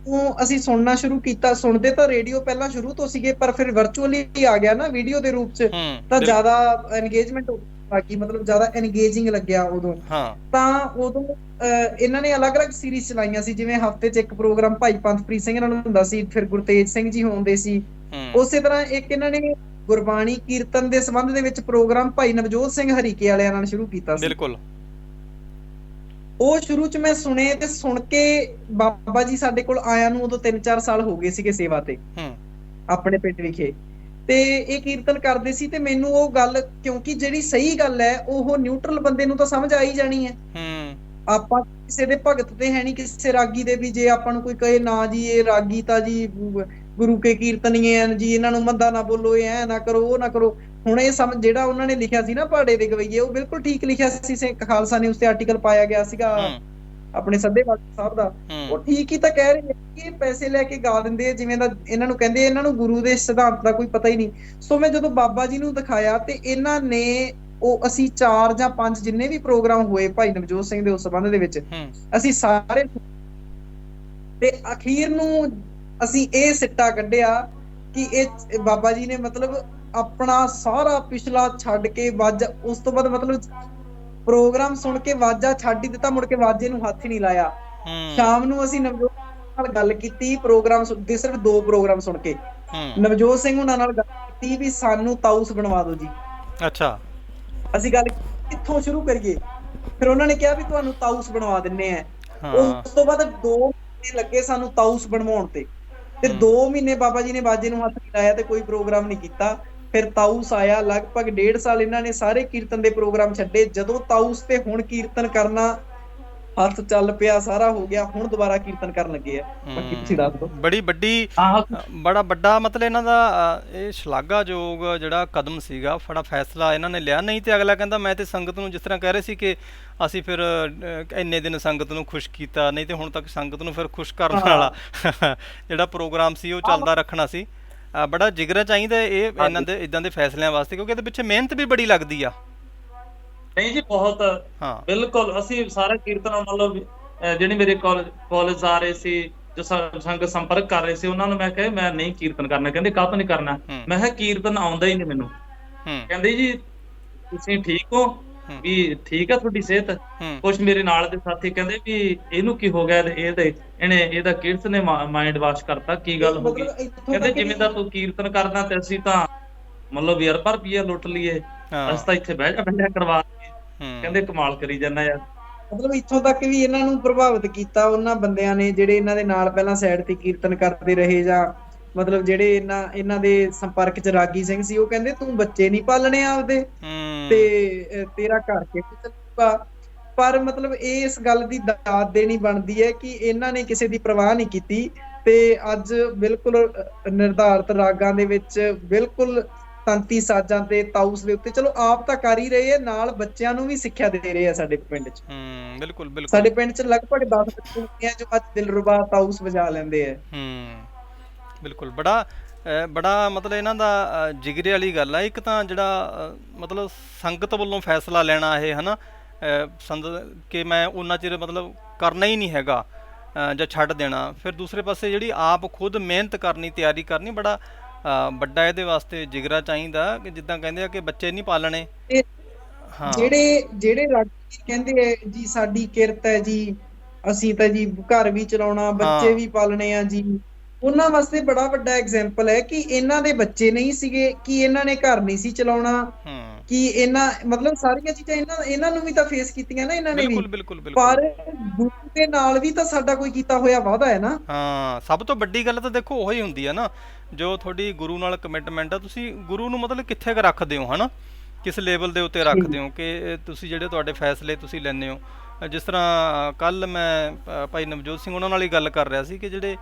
ਤੋਂ ਅਸੀਂ ਸੁਣਨਾ ਸ਼ੁਰੂ ਕੀਤਾ। ਸੁਣਦੇ ਤਾਂ ਰੇਡੀਓ ਪਹਿਲਾਂ ਸ਼ੁਰੂ ਤੋਂ ਸੀਗੇ ਪਰ ਫਿਰ ਵਰਚੁਅਲੀ ਆ ਗਿਆ ਨਾ ਵੀਡੀਓ ਦੇ ਰੂਪ 'ਚ। ਹੂੰ ਤਾਂ ਜ਼ਿਆਦਾ ਲੱਗੀ ਮਤਲਬ ਜ਼ਿਆਦਾ ਐਨਗੇਜਿੰਗ ਲੱਗਿਆ ਉਦੋਂ। ਹਾਂ। ਤਾਂ ਉਦੋਂ ਇਹਨਾਂ ਨੇ ਅਲੱਗ-ਅਲੱਗ ਸੀਰੀਜ਼ ਚਲਾਈਆਂ ਸੀ ਜਿਵੇਂ ਹਫ਼ਤੇ 'ਚ ਇੱਕ ਪ੍ਰੋਗਰਾਮ ਭਾਈ ਪੰਥਪ੍ਰੀਤ ਸਿੰਘ ਨਾਲ ਹੁੰਦਾ ਸੀ ਫਿਰ ਗੁਰਤੇਜ ਸਿੰਘ ਜੀ ਹੁੰਦੇ ਸੀ। ਉਸੇ ਤਰ੍ਹਾਂ ਇੱਕ ਇਹਨਾਂ ਨੇ ਗੁਰਬਾਣੀ ਕੀਰਤਨ ਦੇ ਸੰਬੰਧ ਦੇ ਵਿੱਚ ਪ੍ਰੋਗਰਾਮ ਭਾਈ ਨਵਜੋਤ ਸਿੰਘ ਹਰੀਕੇ ਵਾਲਿਆਂ ਨਾਲ ਸ਼ੁਰੂ ਕੀਤਾ ਸੀ। ਬਿਲਕੁਲ। ਉਹ ਸ਼ੁਰੂ 'ਚ ਮੈਂ ਸੁਣੇ ਤੇ ਸੁਣ ਕੇ ਬਾਬਾ ਜੀ ਸਾਡੇ ਕੋਲ ਆਇਆਂ ਨੂੰ ਉਦੋਂ 3-4 ਸਾਲ ਹੋ ਗਏ ਸੀਗੇ ਸੇਵਾ ਤੇ। ਹੂੰ। ਆਪਣੇ ਪਿੰਡ ਵਿਖੇ। ਤੇ ਇਹ ਕੀਰਤਨ ਕਰਦੇ ਸੀ ਤੇ ਮੈਨੂੰ ਉਹ ਗੱਲ ਕਿਉਂਕਿ ਜਿਹੜੀ ਸਹੀ ਗੱਲ ਹੈ ਉਹ ਨਿਊਟਰਲ ਬੰਦੇ ਨੂੰ ਤਾਂ ਸਮਝ ਆ ਹੀ ਜਾਣੀ ਹੈ। ਹੂੰ। ਆਪਾਂ ਕਿਸੇ ਦੇ ਭਗਤ ਤੇ ਹੈ ਨਹੀਂ ਕਿਸੇ ਰਾਗੀ ਦੇ ਵੀ ਜੇ ਆਪਾਂ ਨੂੰ ਕੋਈ ਕਹੇ ਨਾ ਜੀ ਇਹ ਰਾਗੀ ਤਾਂ ਜੀ ਗੁਰੂ ਕੇ ਕੀਰਤਨੀਏ ਹਨ ਜੀ ਇਹਨਾਂ ਨੂੰ ਮੰਦਾ ਨਾ ਬੋਲੋ ਇਹ ਐ ਨਾ ਕਰੋ ਉਹ ਨਾ ਕਰੋ। ਹੁਣ ਇਹ ਸਮ ਜਿਹੜਾ ਉਹਨਾਂ ਨੇ ਲਿਖਿਆ ਸੀ ਨਾ ਪਹਾੜੇ ਦੇ ਗਵਈਏ ਉਹ ਬਿਲਕੁਲ ਠੀਕ ਲਿਖਿਆ ਸੀ ਸੇ ਖਾਲਸਾ ਨੇ ਉਸ ਤੇ ਆਰਟੀਕਲ ਪਾਇਆ ਗਿਆ ਸੀਗਾ। ਆਪਣੇ ਸੱਦੇਵਾਲ ਸਾਹਿਬ ਦਾ। ਉਹ ਠੀਕ ਹੀ ਤਾਂ ਕਹਿ ਰਹੇ ਨੇ ਕਿ ਪੈਸੇ ਲੈ ਕੇ ਗਾ ਦਿੰਦੇ ਆ ਜਿਵੇਂ ਦਾ ਇਹਨਾਂ ਨੂੰ ਕਹਿੰਦੇ ਇਹਨਾਂ ਨੂੰ ਗੁਰੂ ਦੇ ਸਿਧਾਂਤ ਦਾ ਕੋਈ ਪਤਾ ਹੀ ਨਹੀਂ। ਸੋ ਮੈਂ ਜਦੋਂ ਬਾਬਾ ਜੀ ਨੂੰ ਦਿਖਾਇਆ ਤੇ ਇਹਨਾਂ ਨੇ ਉਹ ਅਸੀਂ ਚਾਰ ਜਾਂ ਪੰਜ ਜਿੰਨੇ ਵੀ ਪ੍ਰੋਗਰਾਮ ਹੋਏ ਭਾਈ ਨਵਜੋਤ ਸਿੰਘ ਦੇ ਉਸ ਸੰਬੰਧ ਦੇ ਵਿੱਚ ਅਸੀਂ ਸਾਰੇ ਤੇ ਅਖੀਰ ਨੂੰ ਅਸੀਂ ਇਹ ਸਿੱਟਾ ਕੱਢਿਆ ਕਿ ਇਹ ਬਾਬਾ ਜੀ ਨੇ ਮਤਲਬ ਆਪਣਾ ਸਾਰਾ ਪਿਛਲਾ ਛੱਡ ਕੇ ਵਾਜਾ ਉਸ ਤੋਂ ਬਾਅਦ ਮਤਲਬ ਪ੍ਰੋਗਰਾਮ ਸੁਣ ਕੇ ਵਾਜਾ ਛੱਡ ਹੀ ਦਿੱਤਾ ਮੁੜ ਕੇ ਵਾਜੇ ਨੂੰ ਹੱਥ ਹੀ ਨਹੀਂ ਲਾਇਆ। ਹੂੰ। ਸ਼ਾਮ ਨੂੰ ਅਸੀਂ ਨਵਜੋਤ ਨਾਲ ਗੱਲ ਕੀਤੀ ਪ੍ਰੋਗਰਾਮ ਸੁਣਦੇ ਸਿਰਫ ਦੋ ਪ੍ਰੋਗਰਾਮ ਸੁਣ ਕੇ। ਹੂੰ। ਨਵਜੋਤ ਸਿੰਘ ਉਹਨਾਂ ਨਾਲ ਗੱਲ ਕੀਤੀ ਵੀ ਸਾਨੂੰ ਤਾਊਸ ਬਣਵਾ ਦਿਓ ਜੀ। ਅੱਛਾ। ਅਸੀਂ ਗੱਲ ਕਿੱਥੋਂ ਸ਼ੁਰੂ ਕਰੀਏ? ਫਿਰ ਉਹਨਾਂ ਨੇ ਕਿਹਾ ਵੀ ਤੁਹਾਨੂੰ ਤਾਊਸ ਬਣਵਾ ਦਿੰਨੇ ਆ। ਹਾਂ। ਉਸ ਤੋਂ ਬਾਅਦ 2 ਮਹੀਨੇ ਲੱਗੇ ਸਾਨੂੰ ਤਾਊਸ ਬਣਵਾਉਣ ਤੇ। ਤੇ ਹਮ। 2 ਮਹੀਨੇ ਬਾਬਾ ਜੀ ਨੇ ਬਾਜੇ ਨੂੰ ਹੱਥ ਲਾਇਆ ਤੇ ਕੋਈ ਪ੍ਰੋਗਰਾਮ ਨਹੀਂ ਕੀਤਾ। ਫਿਰ ਤਾਊਸ ਆਇਆ ਲਗਭਗ 1.5 ਸਾਲ ਇਹਨਾਂ ਨੇ ਸਾਰੇ ਕੀਰਤਨ ਦੇ ਪ੍ਰੋਗਰਾਮ ਛੱਡੇ। ਜਦੋਂ ਤਾਊਸ ਤੇ ਹੁਣ ਕੀਰਤਨ ਕਰਨਾ ਹੱਥ ਚੱਲ ਪਿਆ ਸਾਰਾ ਹੋ ਗਿਆ ਹੁਣ ਦੁਬਾਰਾ ਕੀਰਤਨ ਕਰਨ ਲੱਗੇ ਆ। ਬਾਕੀ ਤੁਸੀਂ ਦੱਸ ਦਿਓ। ਬੜੀ ਵੱਡੀ ਬੜਾ ਵੱਡਾ ਮਤਲਬ ਇਹਨਾਂ ਦਾ ਇਹ ਸ਼ਲਾਘਾਯੋਗ ਜਿਹੜਾ ਕਦਮ ਸੀਗਾ ਫੜਾ ਫੈਸਲਾ ਇਹਨਾਂ ਨੇ ਲਿਆ। ਨਹੀਂ ਤੇ ਅਗਲਾ ਕਹਿੰਦਾ ਮੈਂ ਤੇ ਸੰਗਤ ਨੂੰ ਜਿਸ ਤਰ੍ਹਾਂ ਕਹਿ ਰਹੇ ਸੀ ਕਿ ਅਸੀਂ ਫਿਰ ਇੰਨੇ ਦਿਨ ਸੰਗਤ ਨੂੰ ਖੁਸ਼ ਕੀਤਾ ਨਹੀਂ ਤੇ ਹੁਣ ਤੱਕ ਸੰਗਤ ਨੂੰ ਫਿਰ ਖੁਸ਼ ਕਰਨ। ਵਾਲਾ ਜਿਹੜਾ ਪ੍ਰੋਗਰਾਮ ਸੀ ਉਹ ਚੱਲਦਾ ਰੱਖਣਾ ਸੀ। ਬੜਾ ਜਿਗਰਾ ਚਾਹੀਦਾ ਇਹ ਇਹਨਾਂ ਦੇ ਇਦਾਂ ਦੇ ਫੈਸਲਿਆਂ ਵਾਸਤੇ ਕਿਉਂਕਿ ਇਹਦੇ ਪਿੱਛੇ ਮਿਹਨਤ ਵੀ ਬੜੀ ਲੱਗਦੀ ਆ। ਨਹੀਂ ਜੀ ਬਹੁਤ। ਹਾਂ। ਬਿਲਕੁਲ ਅਸੀਂ ਸਾਰੇ ਕੀਰਤਨ ਮਤਲਬ ਜਿਹੜੇ ਮੇਰੇ ਕਾਲਜ ਆ ਰਹੇ ਸੀ ਜੋ ਸੰ- ਸੰਗਤ ਸੰਪਰਕ ਕਰ ਰਹੇ ਸੀ ਉਹਨਾਂ ਨੂੰ ਮੈਂ ਕਿਹਾ ਮੈਂ ਨਹੀਂ ਕੀਰਤਨ ਕਰਨਾ। ਕਹਿੰਦੇ ਕਾਹ ਤੋਂ ਨਹੀਂ ਕਰਨਾ? ਮੈਂ ਕਿਹਾ ਕੀਰਤਨ ਆਉਂਦਾ ਹੀ ਨਹੀਂ ਮੈਨੂੰ। ਕਹਿੰਦੇ ਜੀ ਤੁਸੀਂ ਠੀਕ ਹੂੰ। ਵੀ ਠੀਕ ਆ ਤੁਹਾਡੀ ਸਿਹਤ? ਕੁਝ ਮੇਰੇ ਨਾਲ ਦੇ ਸਾਥੀ ਕਹਿੰਦੇ ਵੀ ਇਹਨੂੰ ਕੀ ਹੋ ਗਿਆ ਇਹ ਤੇ ਇਹਨੇ ਇਹਦਾ ਕੀਰਤਨ ਨੇ ਮਾਈਂਡ ਵਾਸ਼ ਕਰਤਾ ਕੀ ਗੱਲ ਹੋ ਗਈ? ਕਹਿੰਦੇ ਜਿਵੇਂ ਦਾ ਤੂੰ ਕੀਰਤਨ ਕਰਦਾ ਤੇ ਅਸੀਂ ਤਾਂ ਮਤਲਬ ਯਾਰ ਪਰ ਰੁਪਈਆ ਲੁੱਟ ਲਈਏ ਅਸੀਂ ਤਾਂ ਇੱਥੇ ਬਹਿ ਜਾ ਬੰਦਿਆ ਕਰਵਾ ਕਹਿੰਦੇ ਕਮਾਲ ਕਰੀ ਜਾਂਦਾ ਯਾਰ। ਮਤਲਬ ਇੱਥੋਂ ਤੱਕ ਵੀ ਇਹਨਾਂ ਨੂੰ ਪ੍ਰਭਾਵਿਤ ਕੀਤਾ ਉਹਨਾਂ ਬੰਦਿਆਂ ਨੇ ਜਿਹੜੇ ਇਹਨਾਂ ਦੇ ਨਾਲ ਪਹਿਲਾਂ ਸਾਈਡ ਤੇ ਕੀਰਤਨ ਕਰਦੇ ਰਹੇ ਜਾਂ ਮਤਲਬ ਜਿਹੜੇ ਇਹਨਾਂ ਇਹਨਾਂ ਦੇ ਸੰਪਰਕ ਚ ਰਾਗੀ ਸਿੰਘ ਸੀ ਉਹ ਕਹਿੰਦੇ ਤੂੰ ਬੱਚੇ ਨਹੀਂ ਪਾਲਣੇ ਆਪਦੇ ਤੇ ਤੇਰਾ ਘਰ ਕਿੱਥੇ ਚੱਲੂਗਾ? ਪਰ ਮਤਲਬ ਇਹ ਇਸ ਗੱਲ ਦੀ ਦਾਤ ਦੇਣੀ ਬਣਦੀ ਹੈ ਕਿ ਇਹਨਾਂ ਨੇ ਕਿਸੇ ਦੀ ਪਰਵਾਹ ਨਹੀਂ ਕੀਤੀ ਤੇ ਅੱਜ ਬਿਲਕੁਲ ਨਿਰਧਾਰਤ ਰਾਗਾਂ ਦੇ ਵਿੱਚ ਬਿਲਕੁਲ ਤੰਤੀ ਸਾਜ਼ਾਂ ਤੇ ਤਾਊਸ ਦੇ ਉੱਤੇ ਚਲੋ ਆਪ ਤਾਂ ਕਰ ਹੀ ਰਹੇ ਆ ਨਾਲ ਬੱਚਿਆਂ ਨੂੰ ਵੀ ਸਿੱਖਿਆ ਦੇ ਰਹੇ ਆ ਸਾਡੇ ਪਿੰਡ 'ਚ। ਹੂੰ ਬਿਲਕੁਲ ਬਿਲਕੁਲ। ਸਾਡੇ ਪਿੰਡ 'ਚ ਲਗਭਗ 10 ਬੱਚੇ ਹੁੰਦੇ ਆ ਜੋ ਅੱਜ ਦਿਲਰਬਾ ਤਾਊਸ ਵਜਾ ਲੈਂਦੇ ਆ। ਹੂੰ। ਬਿਲਕੁਲ। ਬੜਾ ਬੜਾ ਮਤਲਬ ਇਹਨਾਂ ਦਾ ਜਿਗਰੇ ਵਾਲੀ ਗੱਲ ਆ। ਇੱਕ ਤਾਂ ਜਿਹੜਾ ਮਤਲਬ ਸੰਗਤ ਵੱਲੋਂ ਫੈਸਲਾ ਲੈਣਾ ਇਹ ਹਨਾ? ਸੰਦ ਕਿ ਮੈਂ ਉਹਨਾਂ ਚਿਰ ਮਤਲਬ ਕਰਨਾ ਹੀ ਨਹੀਂ ਹੈਗਾ ਜਾਂ ਛੱਡ ਦੇਣਾ। ਫਿਰ ਦੂਸਰੇ ਪਾਸੇ ਜਿਹੜੀ ਆਪ ਖੁਦ ਮਿਹਨਤ ਕਰਨੀ ਤਿਆਰੀ ਕਰਨੀ ਬੜਾ ਵੱਡਾ ਇਹਦੇ ਵਾਸਤੇ ਜਿਗਰਾ ਚਾਹੀਦਾ ਕਿ ਜਿੱਦਾਂ ਕਹਿੰਦੇ ਆ ਕਿ ਬੱਚੇ ਨਹੀਂ ਪਾਲਣੇ। ਹਾਂ। ਜਿਹੜੇ ਜਿਹੜੇ ਰਾਗੀ ਕਹਿੰਦੇ ਆ ਜੀ ਸਾਡੀ ਕਿਰਤ ਹੈ ਜੀ ਅਸੀਂ ਤਾਂ ਜੀ ਘਰ ਵੀ ਚਲਾਉਣਾ ਬੱਚੇ। ਵੀ ਪਾਲਣੇ ਆ ਜੀ। ਉਹਨਾਂ ਵਾਸਤੇ ਬੜਾ ਵੱਡਾ ਐਗਜ਼ਾਮਪਲ ਹੈ ਕਿ ਇਹਨਾਂ ਦੇ ਬੱਚੇ ਨਹੀਂ ਸੀਗੇ ਕਿ ਇਹਨਾਂ ਨੇ ਘਰ ਨਹੀਂ ਸੀ ਚਲਾਉਣਾ ਕਿ ਇਹਨਾਂ ਮਤਲਬ ਸਾਰੀਆਂ ਚੀਜ਼ਾਂ ਇਹਨਾਂ ਇਹਨਾਂ ਨੂੰ ਵੀ ਤਾਂ ਫੇਸ ਕੀਤੀਆਂ ਨਾ ਇਹਨਾਂ ਨੇ ਵੀ। ਬਿਲਕੁਲ ਬਿਲਕੁਲ ਬਿਲਕੁਲ। ਪਰ ਗੁਰੂ ਦੇ ਨਾਲ ਵੀ ਤਾਂ ਸਾਡਾ ਕੋਈ ਕੀਤਾ ਹੋਇਆ ਵਾਅਦਾ ਹੈ ਨਾ। ਹਾਂ ਸਭ ਤੋਂ ਵੱਡੀ ਗੱਲ ਤਾਂ ਦੇਖੋ ਉਹੀ ਹੁੰਦੀ ਹੈ ਨਾ ਜੋ ਤੁਹਾਡੀ ਗੁਰੂ ਨਾਲ ਕਮਿਟਮੈਂਟ ਆ ਤੁਸੀਂ ਗੁਰੂ ਨੂੰ ਮਤਲਬ ਕਿੱਥੇ ਕੁ ਰੱਖਦੇ ਹੋ ਹਨਾ? ਕਿਸ ਲੈਵਲ ਦੇ ਉੱਤੇ ਰੱਖਦੇ ਹੋ ਕਿ ਤੁਸੀਂ ਜਿਹੜੇ ਤੁਹਾਡੇ ਫੈਸਲੇ ਤੁਸੀਂ ਲੈਂਦੇ ਹੋ। ਜਿਸ ਤਰ੍ਹਾਂ ਕੱਲ ਮੈਂ ਭਾਈ ਨਵਜੋਤ ਸਿੰਘ ਉਹਨਾਂ ਨਾਲ ਹੀ ਗੱਲ ਕਰ ਰਿਹਾ ਸੀ ਕਿ ਜਿਹੜੇ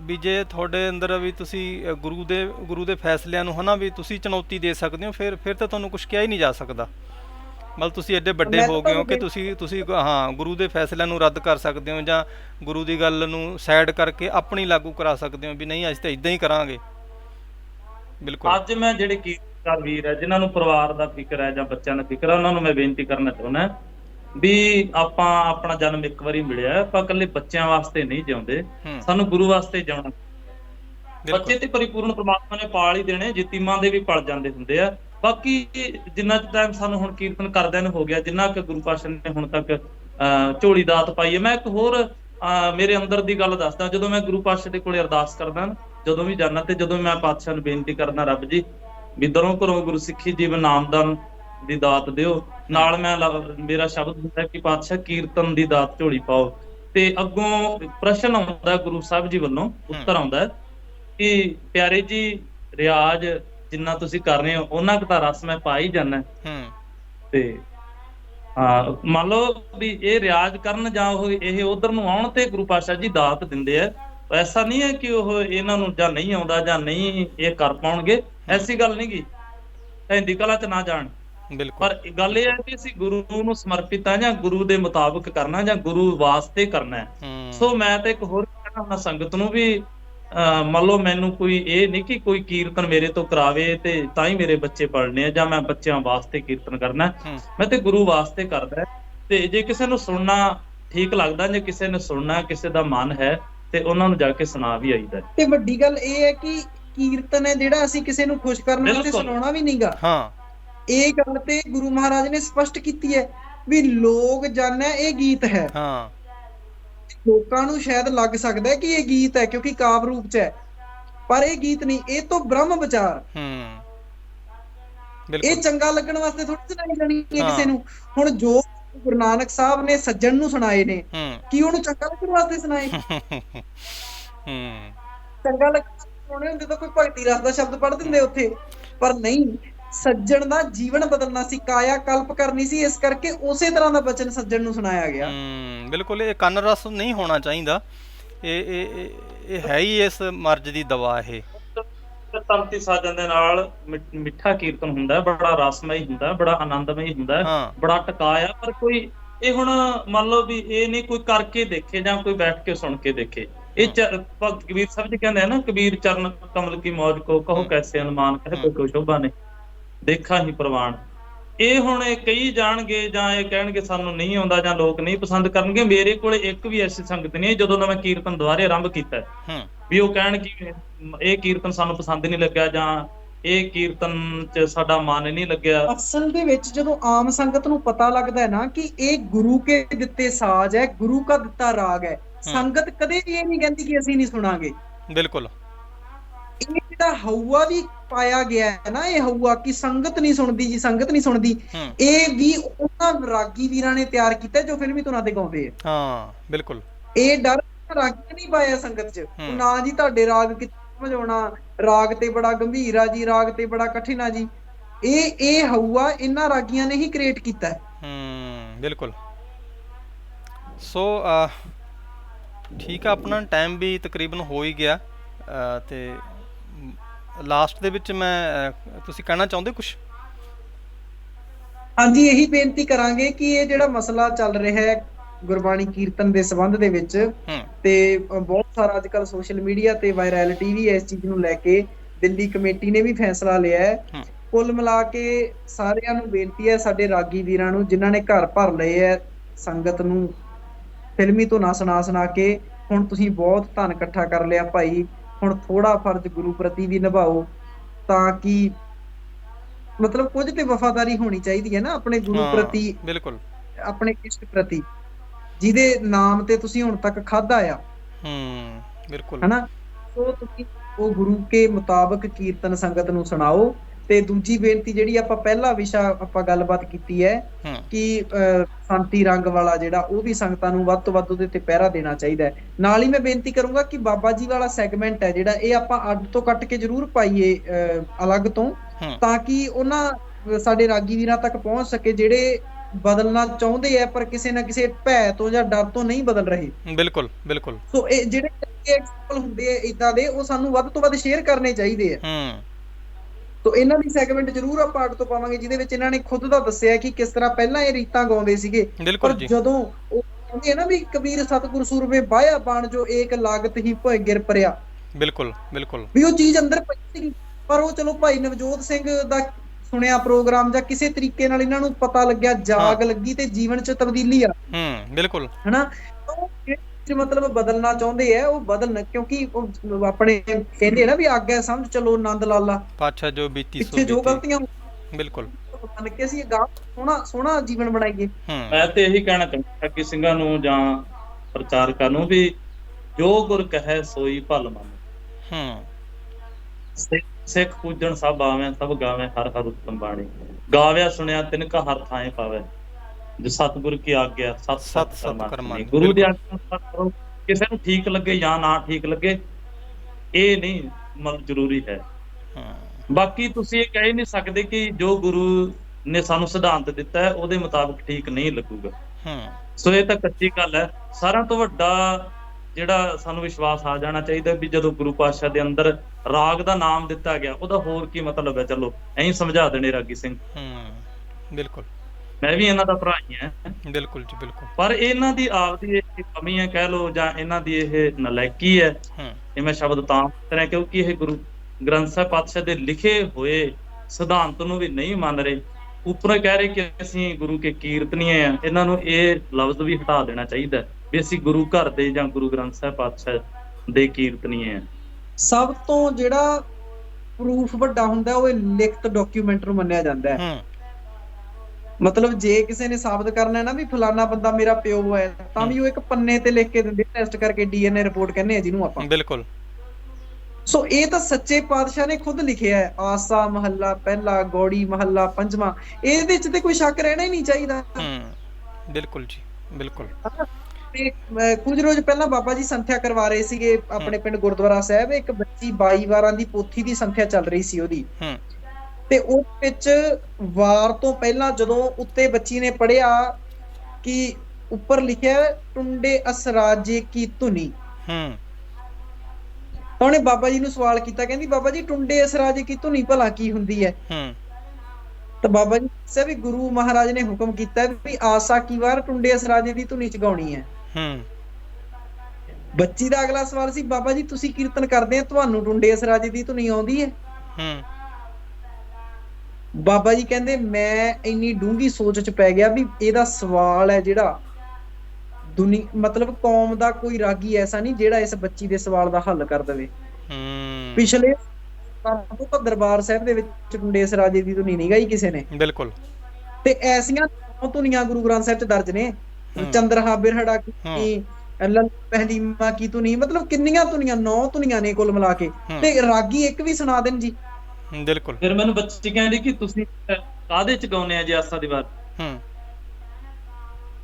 ਵੀ ਜੇ ਤੁਹਾਡੇ ਅੰਦਰ ਵੀ ਤੁਸੀਂ ਗੁਰੂ ਦੇ ਗੁਰੂ ਦੇ ਫੈਸਲਿਆਂ ਨੂੰ ਹਨਾ ਵੀ ਤੁਸੀਂ ਚੁਣੌਤੀ ਦੇ ਸਕਦੇ ਹੋ ਫਿਰ ਫਿਰ ਤਾਂ ਤੁਹਾਨੂੰ ਕੁਝ ਕਿਹਾ ਹੀ ਨਹੀਂ ਜਾ ਸਕਦਾ। ਮਤਲਬ ਤੁਸੀਂ ਐਡੇ ਵੱਡੇ ਹੋ ਗਏ ਹੋ ਕਿ ਤੁਸੀਂ ਤੁਸੀਂ ਹਾਂ ਗੁਰੂ ਦੇ ਫੈਸਲਿਆਂ ਨੂੰ ਰੱਦ ਕਰ ਸਕਦੇ ਹੋ ਜਾਂ ਗੁਰੂ ਦੀ ਗੱਲ ਨੂੰ ਸਾਈਡ ਕਰਕੇ ਆਪਣੀ ਲਾਗੂ ਕਰਾ ਸਕਦੇ ਹੋ ਵੀ ਨਹੀਂ ਅਸੀਂ ਤਾਂ ਇਦਾਂ ਹੀ ਕਰਾਂਗੇ। ਬਿਲਕੁਲ। ਅੱਜ ਮੈਂ ਜਿਹੜੇ ਕੀਰਤਕਾਰ ਵੀਰ ਹੈ ਜਿਨ੍ਹਾਂ ਨੂੰ ਪਰਿਵਾਰ ਦਾ ਫਿਕਰ ਹੈ ਜਾਂ ਬੱਚਿਆਂ ਦਾ ਫਿਕਰ ਹੈ ਉਹਨਾਂ ਨੂੰ ਮੈਂ ਬੇਨਤੀ ਕਰਨਾ ਚਾਹੁੰਦਾ ਵੀ ਆਪਾਂ ਆਪਣਾ ਜਨਮ ਇੱਕ ਵਾਰੀ ਮਿਲਿਆ ਆਪਾਂ ਇਕੱਲੇ ਬੱਚਿਆਂ ਵਾਸਤੇ ਨਹੀਂ ਜਿਉਂਦੇ। ਸਾਨੂੰ ਗੁਰੂ ਵਾਸਤੇ ਜਿਉਣਾ। ਬੱਚੇ ਤੇ ਪਰਿਪੂਰਨ ਪ੍ਰਮਾਤਮਾ ਨੇ ਪਾਲ ਹੀ ਦੇਣੇ ਜਿਤੀਮਾਂ ਦੇ ਵੀ ਪਲ ਜਾਂਦੇ ਹੁੰਦੇ ਆ। ਬਾਕੀ ਜਿੰਨਾ ਟਾਈਮ ਸਾਨੂੰ ਹੁਣ ਕੀਰਤਨ ਕਰਦਿਆਂ ਨੂੰ ਹੋ ਗਿਆ ਜਿੰਨਾ ਕਿ ਗੁਰੂ ਪਾਤਸ਼ਾਹ ਨੇ ਹੁਣ ਤੱਕ ਝੋਲੀ ਦਾਤ ਪਾਈ ਹੈ ਮੈਂ ਇੱਕ ਹੋਰ ਮੇਰੇ ਅੰਦਰ ਦੀ ਗੱਲ ਦੱਸਦਾ। ਜਦੋਂ ਮੈਂ ਗੁਰੂ ਪਾਤਸ਼ਾਹ ਦੇ ਕੋਲੇ ਅਰਦਾਸ ਕਰਦਾ ਜਦੋਂ ਵੀ ਜਾਣਾ ਤੇ ਜਦੋਂ ਮੈਂ ਪਾਤਸ਼ਾਹ ਨੂੰ ਬੇਨਤੀ ਕਰਦਾ ਰੱਬ ਜੀ ਵੀ ਦਰੋਂ ਘਰੋਂ ਗੁਰੂ ਸਿੱਖੀ ਜੀਵਨ ਨਾਮਦਾਨ ਦੀ ਦਾਤ ਦਿਓ। ਨਾਲ ਮੈਂ ਮੇਰਾ ਸ਼ਬਦ ਹੁੰਦਾ ਕਿ ਪਾਤਸ਼ਾਹ ਕੀਰਤਨ ਦੀ ਦਾਤ ਝੋਲੀ ਪਾਓ। ਤੇ ਅੱਗੋਂ ਪ੍ਰਸ਼ਨ ਆਉਂਦਾ ਗੁਰੂ ਸਾਹਿਬ ਜੀ ਵੱਲੋਂ ਉੱਤਰ ਆਉਂਦਾ ਕਿ ਪਿਆਰੇ ਜੀ ਰਿਆਜ਼ ਜਿੰਨਾ ਤੁਸੀਂ ਕਰ ਰਹੇ ਹੋ ਉਹਨਾਂ ਕੁ ਤਾਂ ਰਸ ਮੈਂ ਪਾ ਹੀ ਜਾਣਾ ਹੂੰ। ਤੇ ਹਾਂ ਮੰਨ ਲਓ ਵੀ ਇਹ ਰਿਆਜ਼ ਕਰਨ ਜਾਂ ਉਹ ਇਹ ਉਧਰ ਨੂੰ ਆਉਣ ਤੇ ਗੁਰੂ ਪਾਤਸ਼ਾਹ ਜੀ ਦਾਤ ਦਿੰਦੇ ਆ। ਐਸਾ ਨਹੀਂ ਹੈ ਕਿ ਉਹ ਇਹਨਾਂ ਨੂੰ ਜਾਂ ਨਹੀਂ ਆਉਂਦਾ ਜਾਂ ਨਹੀਂ ਇਹ ਕਰ ਪਾਉਣਗੇ। ਐਸੀ ਗੱਲ ਨਹੀਂ ਗੀ। ਹਿੰਦੀ ਕਲਾ ਚ ਨਾ ਜਾਣ। ਬਿਲਕੁਲ ਪਰ ਗੱਲ ਇਹ ਹੈ ਕਿ ਅਸੀਂ ਗੁਰੂ ਨੂੰ ਸਮਰਪਿਤ ਆ ਜਾਂ ਗੁਰੂ ਦੇ ਮੁਤਾਬਕ ਕਰਨਾ ਜਾਂ ਗੁਰੂ ਵਾਸਤੇ ਕਰਨਾ ਸੋ ਮੈਂ ਤਾਂ ਇੱਕ ਹੋਰ ਕਹਿਣਾ ਹੁੰਦਾ ਸੰਗਤ ਨੂੰ ਵੀ ਮੰਨ ਲਓ ਮੈਨੂੰ ਕੋਈ ਇਹ ਨਹੀਂ ਕਿ ਕੋਈ ਕੀਰਤਨ ਮੇਰੇ ਤੋਂ ਕਰਾਵੇ ਤੇ ਤਾਂ ਹੀ ਮੇਰੇ ਬੱਚੇ ਪੜ੍ਹਨੇ ਆ ਜਾਂ ਮੈਂ ਬੱਚਿਆਂ ਵਾਸਤੇ ਕੀਰਤਨ ਕਰਨਾ ਮੈਂ ਤੇ ਗੁਰੂ ਵਾਸਤੇ ਕਰਦਾ। ਤੇ ਜੇ ਕਿਸੇ ਨੂੰ ਸੁਣਨਾ ਠੀਕ ਲੱਗਦਾ ਜੇ ਕਿਸੇ ਨੇ ਸੁਣਨਾ ਕਿਸੇ ਦਾ ਮਨ ਹੈ ਤੇ ਉਹਨਾਂ ਨੂੰ ਜਾ ਕੇ ਸੁਣਾ ਵੀ ਆਈਦਾ। ਤੇ ਵੱਡੀ ਗੱਲ ਇਹ ਹੈ ਕਿ ਕੀਰਤਨ ਹੈ ਜਿਹੜਾ ਅਸੀਂ ਕਿਸੇ ਨੂੰ ਖੁਸ਼ ਕਰਨ ਵਾਸਤੇ। ਸੁਣਾਉਣਾ ਵੀ ਨਹੀਂਗਾ ਹਾਂ ਇਹ ਗੱਲ ਤੇ ਗੁਰੂ ਮਹਾਰਾਜ ਨੇ ਸਪਸ਼ਟ ਕੀਤੀ ਹੈ ਵੀ ਲੋਕ ਜਾਣੈ ਇਹ ਗੀਤ ਹੈ। ਹਾਂ। ਲੋਕਾਂ ਨੂੰ ਸ਼ਾਇਦ ਲੱਗ ਸਕਦਾ ਹੈ ਕਿ ਇਹ ਗੀਤ ਹੈ ਕਿਉਂਕਿ ਕਾਵ ਰੂਪ ਚ ਹੈ। ਪਰ ਇਹ ਗੀਤ ਨਹੀਂ ਇਹ ਤੋਂ ਬ੍ਰਹਮ ਵਿਚਾਰ। ਹੂੰ। ਇਹ ਬਿਲਕੁਲ। ਚੰਗਾ ਲੱਗਣ ਵਾਸਤੇ ਥੋੜੀ ਸੁਣਾਈ ਜਾਣੀ ਹੈ। ਕਿਸੇ ਨੂੰ। ਹੁਣ ਜੋ ਗੁਰੂ ਨਾਨਕ ਸਾਹਿਬ ਨੇ ਸੱਜਣ ਨੂੰ ਸੁਣਾਏ ਨੇ ਕੀ ਉਹਨੂੰ ਚੰਗਾ ਲੱਗਣ ਵਾਸਤੇ ਸੁਣਾਏ? ਹੂੰ। ਚੰਗਾ ਲੱਗਣ ਸੁਣੇ ਹੁੰਦੇ ਤਾਂ ਕੋਈ ਭਗਤੀ ਰਸ ਦਾ ਸ਼ਬਦ ਪੜ੍ਹ ਦਿੰਦੇ ਉੱਥੇ। ਪਰ ਨਹੀਂ ਸੱਜਣ ਦਾ ਜੀਵਨ ਬਦਲਣਾ ਸੀ ਕਾਇਆ ਕਲਪ ਕਰਨੀ ਸੀ ਇਸ ਕਰਕੇ ਉਸੇ ਤਰ੍ਹਾਂ ਦਾ ਬਚਨ ਸੱਜਣ ਨੂੰ ਸੁਣਾਇਆ ਗਿਆ। ਹੂੰ ਬਿਲਕੁਲ ਇਹ ਕੰਨ ਰਸ ਨਹੀਂ ਹੋਣਾ ਚਾਹੀਦਾ। ਇਹ ਇਹ ਇਹ- ਹੈ ਹੀ ਇਸ ਮਰਜ਼ ਦੀ ਦਵਾ ਇਹ। ਤੇ ਤਰਤੀ ਸਾਜਨ ਦੇ ਨਾਲ ਮਿੱਠਾ ਕੀਰਤਨ ਹੁੰਦਾ ਬੜਾ ਰਸਮਈ ਹੁੰਦਾ ਬੜਾ ਆਨੰਦਮਈ ਹੁੰਦਾ ਬੜਾ ਟਿਕਾਇਆ ਪਰ ਕੋਈ ਇਹ ਹੁਣ ਮੰਨ ਲਓ ਵੀ ਇਹ ਨਹੀਂ ਕੋਈ ਕਰਕੇ ਦੇਖੇ ਜਾਂ ਕੋਈ ਬੈਠ ਕੇ ਸੁਣ ਕੇ ਦੇਖੇ। ਇਹ ਭਗਤ ਕਬੀਰ ਸਾਹਿਬ ਜੀ ਕਹਿੰਦੇ ਆ ਨਾ ਕਬੀਰ ਚਰਨ ਕਮਲ ਕੀ ਮੌਜ ਕੋ ਕਹੋ ਕੈਸੇ ਅਨੁਮਾਨ ਕਹੇ ਕੋਈ ਸ਼ੋਭਾ ਨੇ ਦੇਖਾ ਹੀ ਪ੍ਰਵਾਨ। ਇਹ ਹੁਣ ਇਹ ਕਈ ਜਾਣਗੇ ਜਾਂ ਇਹ ਕਹਿਣਗੇ ਸਾਨੂੰ ਨਹੀਂ ਆਉਂਦਾ ਜਾਂ ਲੋਕ ਨਹੀਂ ਪਸੰਦ ਕਰਨਗੇ ਮੇਰੇ ਕੋਲੇ ਇੱਕ ਵੀ ਐਸੀ ਸੰਗਤ ਨਹੀਂ ਹੈ ਜਦੋਂ ਦਾ ਮੈਂ ਕੀਰਤਨ ਦੁਆਰੇ ਆਰੰਭ ਕੀਤਾ ਵੀ ਉਹ ਕਹਿਣ ਕਿ ਇਹ ਕੀਰਤਨ ਸਾਨੂੰ ਪਸੰਦ ਨਹੀਂ ਲੱਗਿਆ ਜਾਂ ਇਹ ਕੀਰਤਨ ਚ ਸਾਡਾ ਮਨ ਨਹੀਂ ਲੱਗਿਆ। ਅਸਲ ਦੇ ਵਿੱਚ ਜਦੋਂ ਆਮ ਸੰਗਤ ਨੂੰ ਪਤਾ ਲੱਗਦਾ ਹੈ ਨਾ ਕਿ ਇਹ ਗੁਰੂ ਕੇ ਦਿੱਤੇ ਸਾਜ਼ ਹੈ ਗੁਰੂ ਦਾ ਦਿੱਤਾ ਰਾਗ ਹੈ। ਸੰਗਤ ਕਦੇ ਵੀ ਇਹ ਨਹੀਂ ਕਹਿੰਦੀ ਕਿ ਅਸੀਂ ਨਹੀਂ ਸੁਣਾਂਗੇ। ਬਿਲਕੁਲ। ਜਿਹੜਾ ਹਊਆ ਵੀ ਪਾਇਆ ਗਿਆ ਹੈ ਨਾ ਇਹ ਹਊਆ ਕਿ ਸੰਗਤ ਨਹੀਂ ਸੁਣਦੀ ਜੀ ਸੰਗਤ ਨਹੀਂ ਸੁਣਦੀ। ਇਹ ਵੀ ਉਹਨਾਂ ਰਾਗੀ ਵੀਰਾਂ ਨੇ ਤਿਆਰ ਕੀਤਾ ਜੋ ਫਿਲਮੀ ਧੁਨਾਂ ਤੇ ਗਾਉਂਦੇ ਆ। ਹਾਂ ਬਿਲਕੁਲ। ਇਹ ਡਰ ਰਾਗੀ ਨਹੀਂ ਪਾਇਆ ਸੰਗਤ 'ਚ। ਨਾ ਜੀ ਤੁਹਾਡੇ ਰਾਗ ਕਿੱਥੇ ਵਜਾਉਣਾ ਰਾਗ ਤੇ ਬੜਾ ਗੰਭੀਰ ਆ ਜੀ ਰਾਗ ਤੇ ਬੜਾ ਕਠਿਨ ਆ ਜੀ। ਇਹ ਇਹ ਹਊਆ ਇਹਨਾਂ ਰਾਗੀਆਂ ਨੇ ਹੀ ਕ੍ਰੀਏਟ ਕੀਤਾ। ਹੈ ਬਿਲਕੁਲ। ਸੋ ਠੀਕ ਆ ਆਪਣਾ ਟਾਈਮ ਵੀ ਤਕਰੀਬਨ ਹੋ ਹੀ ਗਿਆ। ਤੇ ਲਾਸਟ ਦੇ ਵਿੱਚ ਮੈਂ ਤੁਸੀਂ ਕਹਿਣਾ ਚਾਹੁੰਦੇ ਕੁਝ ਹਾਂਜੀ ਇਹੀ ਬੇਨਤੀ ਕਰਾਂਗੇ ਕਿ ਇਹ ਜਿਹੜਾ ਮਸਲਾ ਚੱਲ ਰਿਹਾ ਹੈ ਗੁਰਬਾਣੀ ਕੀਰਤਨ ਦੇ ਸੰਬੰਧ ਦੇ ਵਿੱਚ ਤੇ ਬਹੁਤ ਸਾਰਾ ਅੱਜਕੱਲ ਸੋਸ਼ਲ ਮੀਡੀਆ ਤੇ ਵਾਇਰੈਲਿਟੀ ਵੀ ਇਸ ਚੀਜ਼ ਨੂੰ ਲੈ ਕੇ ਦਿੱਲੀ ਕਮੇਟੀ ਨੇ ਵੀ ਫੈਸਲਾ ਲਿਆ ਹੂੰ। ਕੁੱਲ ਮਿਲਾ ਕੇ ਸਾਰਿਆਂ ਨੂੰ ਬੇਨਤੀ ਹੈ ਸਾਡੇ ਰਾਗੀ ਵੀਰਾਂ ਨੂੰ ਜਿਨ੍ਹਾਂ ਨੇ ਘਰ ਭਰ ਲਏ ਹੈ ਸੰਗਤ ਨੂੰ ਫਿਲਮੀ ਤੋਂ ਨਾ ਸੁਣਾ ਸੁਣਾ ਕੇ ਹੁਣ ਤੁਸੀਂ ਬਹੁਤ ਧਨ ਇਕੱਠਾ ਕਰ ਲਿਆ ਭਾਈ। ਹੁਣ ਥੋੜਾ ਫਰਜ਼ ਗੁਰੂ ਪ੍ਰਤੀ ਵੀ ਨਿਭਾਓ ਤਾਂ ਕਿ ਮਤਲਬ ਕੁਝ ਤੇ ਵਫਾਦਾਰੀ ਹੋਣੀ ਚਾਹੀਦੀ ਹੈ ਨਾ ਆਪਣੇ ਗੁਰੂ ਪ੍ਰਤੀ ਬਿਲਕੁਲ। ਆਪਣੇ ਇਸ਼ਟ ਪ੍ਰਤੀ ਜਿਹਦੇ ਨਾਮ ਤੇ ਤੁਸੀਂ ਹੁਣ ਤੱਕ ਖਾਦਾ ਆ। ਹੂੰ ਬਿਲਕੁਲ। ਹਨਾ? ਸੋ ਤੁਸੀਂ ਉਹ ਗੁਰੂ ਕੇ ਮੁਤਾਬਕ ਕੀਰਤਨ ਸੰਗਤ ਨੂੰ ਸੁਣਾਓ। ਤੇ ਦੂਜੀ ਬੇਨਤੀ ਜਿਹੜੀ ਆਪਾਂ ਪਹਿਲਾ ਵਿਸ਼ਾ ਆਪਾਂ ਗੱਲਬਾਤ ਕੀਤੀ ਹੈ ਕਿ ਸ਼ਾਂਤੀ ਰੰਗ ਵਾਲਾ ਜਿਹੜਾ ਉਹ ਵੀ ਸੰਗਤਾਂ ਨੂੰ ਵੱਧ ਤੋਂ ਵੱਧ ਉਹਦੇ ਤੇ ਪਹਿਰਾ ਦੇਣਾ ਚਾਹੀਦਾ ਹੈ। ਨਾਲ ਹੀ ਮੈਂ ਬੇਨਤੀ ਕਰੂੰਗਾ ਕਿ ਬਾਬਾ ਜੀ ਵਾਲਾ ਸੈਗਮੈਂਟ ਹੈ ਜਿਹੜਾ ਇਹ ਆਪਾਂ ਅੱਡ ਤੋਂ ਕੱਟ ਕੇ ਜ਼ਰੂਰ ਪਾਈਏ ਅਲੱਗ ਤੋਂ ਤਾਂ ਕਿ ਉਹਨਾਂ ਸਾਡੇ ਰਾਗੀ ਵੀਰਾਂ ਤੱਕ ਪਹੁੰਚ ਸਕੇ ਜਿਹੜੇ ਬਦਲਣਾ ਚਾਹੁੰਦੇ ਆ ਪਰ ਕਿਸੇ ਨਾ ਕਿਸੇ ਭੈ ਤੋਂ ਜਾਂ ਡਰ ਤੋਂ ਨਹੀਂ ਬਦਲ ਰਹੇ। ਬਿਲਕੁਲ ਬਿਲਕੁਲ। ਸੋ ਇਹ ਜਿਹੜੇ ਐਗਜ਼ਾਮਪਲ ਹੁੰਦੇ ਆ ਇਦਾਂ ਦੇ ਉਹ ਸਾਨੂੰ ਵੱਧ ਤੋਂ ਵੱਧ ਸ਼ੇਅਰ ਕਰਨੇ ਚਾਹੀਦੇ ਆ ਹੂੰ। ਸੋ ਇਹਨਾਂ ਦੀ ਸੈਗਮੈਂਟ ਜ਼ਰੂਰ ਆਪਾਂ ਅੱਡ ਤੋਂ ਪਾਵਾਂਗੇ ਜਿਹਦੇ ਵਿੱਚ ਇਹਨਾਂ ਨੇ ਖੁਦ ਦਾ ਦੱਸਿਆ ਕਿ ਕਿਸ ਤਰ੍ਹਾਂ ਪਹਿਲਾਂ ਇਹ ਰੀਤਾਂ ਗਾਉਂਦੇ ਸੀਗੇ। ਪਰ ਜਦੋਂ ਉਹ ਕਹਿੰਦੇ ਨਾ ਵੀ ਕਬੀਰ ਸਤਿਗੁਰ ਸੂਰਮੇ ਬਾਇਆ ਬਾਣ ਜੋ ਏਕ ਲਾਗਤ ਹੀ ਭੋਏ ਗਿਰ ਪਰਿਆ। ਬਿਲਕੁਲ ਬਿਲਕੁਲ। ਵੀ ਉਹ ਚੀਜ਼ ਅੰਦਰ ਪਈ ਸੀਗੀ ਪਰ ਉਹ ਚਲੋ ਭਾਈ ਨਵਜੋਤ ਸਿੰਘ ਦਾ ਸੁਣਿਆ ਪ੍ਰੋਗਰਾਮ ਜਾਂ ਕਿਸੇ ਤਰੀਕੇ ਨਾਲ ਇਹਨਾਂ ਨੂੰ ਪਤਾ ਲੱਗਿਆ ਜਾਗ ਲੱਗੀ ਤੇ ਜੀਵਨ 'ਚ ਤਬਦੀਲੀ ਆ। ਹੂੰ ਬਿਲਕੁਲ। ਹਨਾ? ਜਿਹੜੇ ਮਤਲਬ ਬਦਲਣਾ ਚਾਹੁੰਦੇ ਆ ਉਹ ਬਦਲਣ ਕਿਉਂਕਿ ਉਹ ਆਪਣੇ ਕਹਿੰਦੇ ਨਾ ਵੀ ਆਗਿਆ ਸਮਝ ਚਲੋ ਆਨੰਦ ਲਾਲਾ। ਪਾਛਾ ਜੋ ਬੀਤੀ ਸੋ ਜੋ ਗਲਤੀਆਂ ਬਿਲਕੁਲ। ਮੰਨ ਕੇ ਅਸੀਂ ਗਾਂ ਸੋਹਣਾ ਸੋਹਣਾ ਜੀਵਨ ਬਣਾਈਏ। ਮੈਂ ਤੇ ਇਹੀ ਕਹਿਣਾ ਚਾਹੁੰਦਾ ਕਿ ਸਿੰਘਾਂ ਨੂੰ ਜਾਂ ਪ੍ਰਚਾਰਕਾਂ ਨੂੰ ਵੀ ਜੋ ਗੁਰ ਕਹੈ ਸੋਈ ਭਲ ਮੰਨ। ਹੂੰ। ਸਿੱਖ ਸਿੱਖ ਪੂਜਣ ਸਭ ਆਵੇਂ ਸਭ ਗਾਵੇਂ ਹਰ ਹਰ ਉਤਮ ਬਾਣੀ। ਗਾਵਿਆ ਸੁਣਿਆ ਤਿਨ ਕਾ ਹਰ ਥਾਂ ਪਾਵੇ। ਜੋ ਸਤਿਗੁਰ ਕੀ ਆਗਿਆ ਸਤ ਸਤ ਸਤ ਸਤ ਕਰਮਾਂ ਗੁਰੂ ਦੀ। ਆਗਿਆ ਅਨੁਸਾਰ ਕਰੋ ਕਿਸੇ ਨੂੰ ਠੀਕ ਲੱਗੇ ਜਾਂ ਨਾ ਠੀਕ ਲੱਗੇ ਇਹ ਨਹੀਂ ਮਤਲਬ ਜ਼ਰੂਰੀ ਹੈ। ਹੂੰ। ਬਾਕੀ ਤੁਸੀਂ ਇਹ ਕਹਿ ਨਹੀਂ ਸਕਦੇ ਕਿ ਜੋ ਗੁਰੂ ਨੇ ਸਾਨੂੰ ਸਿਧਾਂਤ ਦਿੱਤਾ ਹੈ ਉਹਦੇ ਮੁਤਾਬਕ ਠੀਕ ਨਹੀਂ ਲੱਗੂਗਾ। ਹੂੰ। ਸੋ ਇਹ ਤਾਂ ਕੱਚੀ ਗੱਲ ਹੈ। ਸਾਰਿਆਂ ਤੋਂ ਵੱਡਾ ਜਿਹੜਾ ਸਾਨੂੰ ਵਿਸ਼ਵਾਸ ਆ ਜਾਣਾ ਚਾਹੀਦਾ ਵੀ ਜਦੋਂ ਗੁਰੂ ਪਾਤਸ਼ਾਹ ਦੇ ਅੰਦਰ ਰਾਗ ਦਾ ਨਾਮ ਦਿੱਤਾ ਗਿਆ ਉਹਦਾ ਹੋਰ ਕੀ ਮਤਲਬ ਹੈ? ਚਲੋ ਐਂ ਸਮਝਾ ਦੇਣੇ ਰਾਗੀ ਸਿੰਘ। ਹੂੰ ਬਿਲਕੁਲ। ਮੈਂ ਵੀ ਇਹਨਾਂ ਦਾ ਭਰਾ ਹੀ ਹਾਂ। ਬਿਲਕੁਲ ਜੀ ਬਿਲਕੁਲ। ਪਰ ਇਹਨਾਂ ਦੀ ਆਪਦੀ ਇਹ ਕਮੀ ਹੈ ਕਹਿ ਲੋ ਜਾਂ ਇਹਨਾਂ ਦੀ ਇਹ ਨਲਾਇਕੀ ਹੈ ਹੂੰ। ਇਹ ਮੈਂ ਸ਼ਬਦ ਤਾਂ ਕਰਾਂ ਕਿਉਂਕਿ ਇਹ ਗੁਰੂ ਗ੍ਰੰਥ ਸਾਹਿਬ ਪਾਤਸ਼ਾਹ ਦੇ ਲਿਖੇ ਹੋਏ ਸਿਧਾਂਤ ਨੂੰ ਵੀ ਨਹੀਂ ਮੰਨ ਰਹੇ। ਉੱਪਰੋਂ ਕਹਿ ਰਹੇ ਕਿ ਅਸੀਂ ਗੁਰੂ ਕੇ ਕੀਰਤਨੀਏ ਆ ਇਹਨਾਂ ਨੂੰ ਇਹ ਲਫ਼ਜ਼ ਵੀ ਹਟਾ ਦੇਣਾ ਚਾਹੀਦਾ ਵੀ ਅਸੀਂ ਗੁਰੂ ਘਰ ਦੇ ਜਾਂ ਗੁਰੂ ਗ੍ਰੰਥ ਸਾਹਿਬ ਪਾਤਸ਼ਾਹ ਦੇ ਕੀਰਤਨੀਏ ਆ। ਸਭ ਤੋਂ ਜਿਹੜਾ ਪ੍ਰੂਫ ਵੱਡਾ ਹੁੰਦਾ ਉਹ ਇਹ ਲਿਖਤ ਡਾਕੂਮੈਂਟ ਨੂੰ ਮੰਨਿਆ ਜਾਂਦਾ ਹੈ। ਹੂੰ। ਮਤਲਬ ਜੇ ਕਿਸੇ ਨੇ ਸਾਬਤ ਕਰਨਾ ਹੈ ਨਾ ਵੀ ਫਲਾਨਾ ਬੰਦਾ ਮੇਰਾ ਪਿਓ ਹੈ ਤਾਂ ਵੀ ਉਹ ਇੱਕ ਪੰਨੇ ਤੇ ਲਿਖ ਕੇ ਦਿੰਦੇ ਟੈਸਟ ਕਰਕੇ ਡੀਐਨਏ ਰਿਪੋਰਟ ਕਹਿੰਦੇ ਆ ਜਿਹਨੂੰ ਆਪਾਂ। ਬਿਲਕੁਲ। ਸੋ ਇਹ ਤਾਂ ਸੱਚੇ ਪਾਤਸ਼ਾਹ ਨੇ ਖੁਦ ਲਿਖਿਆ ਹੈ ਆਸਾ ਮਹੱਲਾ ਪਹਿਲਾ ਗੌੜੀ ਮਹੱਲਾ ਪੰਜਵਾਂ। ਇਹਦੇ ਵਿੱਚ ਤੇ ਕੋਈ ਸ਼ੱਕ ਰਹਿਣਾ ਹੀ ਨਹੀਂ ਚਾਹੀਦਾ। ਹੂੰ ਬਿਲਕੁਲ ਜੀ ਬਿਲਕੁਲ। ਤੇ ਕੁਝ ਰੋਜ਼ ਪਹਿਲਾਂ ਬਾਬਾ ਜੀ ਸੰਥਿਆ ਕਰਵਾ ਰਹੇ ਸੀਗੇ ਆਪਣੇ ਪਿੰਡ ਗੁਰਦੁਆਰਾ ਸਾਹਿਬ ਇੱਕ ਬੱਚੀ 22 ਵਾਰਾਂ ਦੀ ਪੋਥੀ ਦੀ ਸੰਥਿਆ ਚੱਲ ਰਹੀ ਸੀ ਉਹਦੀ। ਹੂੰ। ਤੇ ਉਹ ਵਿੱਚ ਵਾਰ ਤੋਂ ਪਹਿਲਾਂ ਜਦੋਂ ਉੱਤੇ ਬੱਚੀ ਨੇ ਪੜਿਆ ਕਿ ਉੱਪਰ ਲਿਖਿਆ ਟੁੰਡੇ ਅਸਰਾਜੇ ਕੀ ਧੁਨੀ। ਹੂੰ। ਤਾਂ ਉਹਨੇ ਬਾਬਾ ਜੀ ਨੂੰ ਸਵਾਲ ਕੀਤਾ ਕਹਿੰਦੀ ਬਾਬਾ ਜੀ ਟੁੰਡੇ ਅਸਰਾਜੇ ਕੀ ਧੁਨੀ ਭਲਾ ਕੀ ਹੁੰਦੀ ਹੈ? ਹੂੰ। ਤਾਂ ਬਾਬਾ ਜੀ ਦੱਸਿਆ ਵੀ ਗੁਰੂ ਮਹਾਰਾਜ ਨੇ ਹੁਕਮ ਕੀਤਾ ਵੀ ਆਸਾ ਕੀ ਵਾਰ ਟੁੰਡੇ ਅਸਰਾਜੇ ਦੀ ਧੁਨੀ ਚ ਗਾਉਣੀ ਹੈ। ਹੂੰ। ਬੱਚੀ ਦਾ ਅਗਲਾ ਸਵਾਲ ਸੀ ਬਾਬਾ ਜੀ ਤੁਸੀਂ ਕੀਰਤਨ ਕਰਦੇ ਆ ਤੁਹਾਨੂੰ ਟੁੰਡੇ ਅਸਰਾਜੇ ਦੀ ਧੁਨੀ ਆਉਂਦੀ ਹੈ? ਹੂੰ। ਬਾਬਾ ਜੀ ਕਹਿੰਦੇ ਮੈਂ ਇੰਨੀ ਡੂੰਘੀ ਸੋਚ ਚ ਪੈ ਗਿਆ ਵੀ ਇਹਦਾ ਸਵਾਲ ਹੈ ਜਿਹੜਾ ਦੁਨੀ ਮਤਲਬ ਕੌਮ ਦਾ ਕੋਈ ਰਾਗੀ ਐਸਾ ਨਹੀਂ ਜਿਹੜਾ ਇਸ ਬੱਚੀ ਦੇ ਸਵਾਲ ਦਾ ਹੱਲ ਕਰ ਦੇਵੇ। ਹੂੰ। ਪਿਛਲੇ ਤੋਂ ਤਾਂ ਦਰਬਾਰ ਸਾਹਿਬ ਦੇ ਵਿੱਚ ਟੁੰਡੇਸ ਰਾਜੇ ਦੀ ਧੁਨੀ ਨਹੀਂ ਗਾਈ ਕਿਸੇ ਨੇ। ਬਿਲਕੁਲ। ਤੇ ਐਸੀਆਂ ਨੌ ਧੁਨੀਆਂ ਗੁਰੂ ਗ੍ਰੰਥ ਸਾਹਿਬ ਚ ਦਰਜ ਨੇ। ਚੰਦਰਹਾ ਬਿਰਹੜਾ। ਕੀ ਲਲ ਪਹਿਲੀ ਮਾਂ ਕੀ ਧੁਨੀ ਮਤਲਬ ਕਿੰਨੀਆਂ ਧੁਨੀਆਂ ਨੌ ਧੁਨੀਆਂ ਨੇ ਕੁੱਲ ਮਿਲਾ ਕੇ। ਤੇ ਰਾਗੀ ਇੱਕ ਵੀ ਸੁਣਾ ਦੇਣ ਜੀ। ਬਿਲਕੁਲ। ਫਿਰ ਮੈਨੂੰ ਬੱਚੀ ਕਹਿੰਦੀ ਕਿ ਤੁਸੀਂ ਕਾਹਦੇ ਚ ਗਾਉਨੇ ਆ ਜੀ ਆਸਾ ਦੀ ਵਾਰ ਹੂੰ।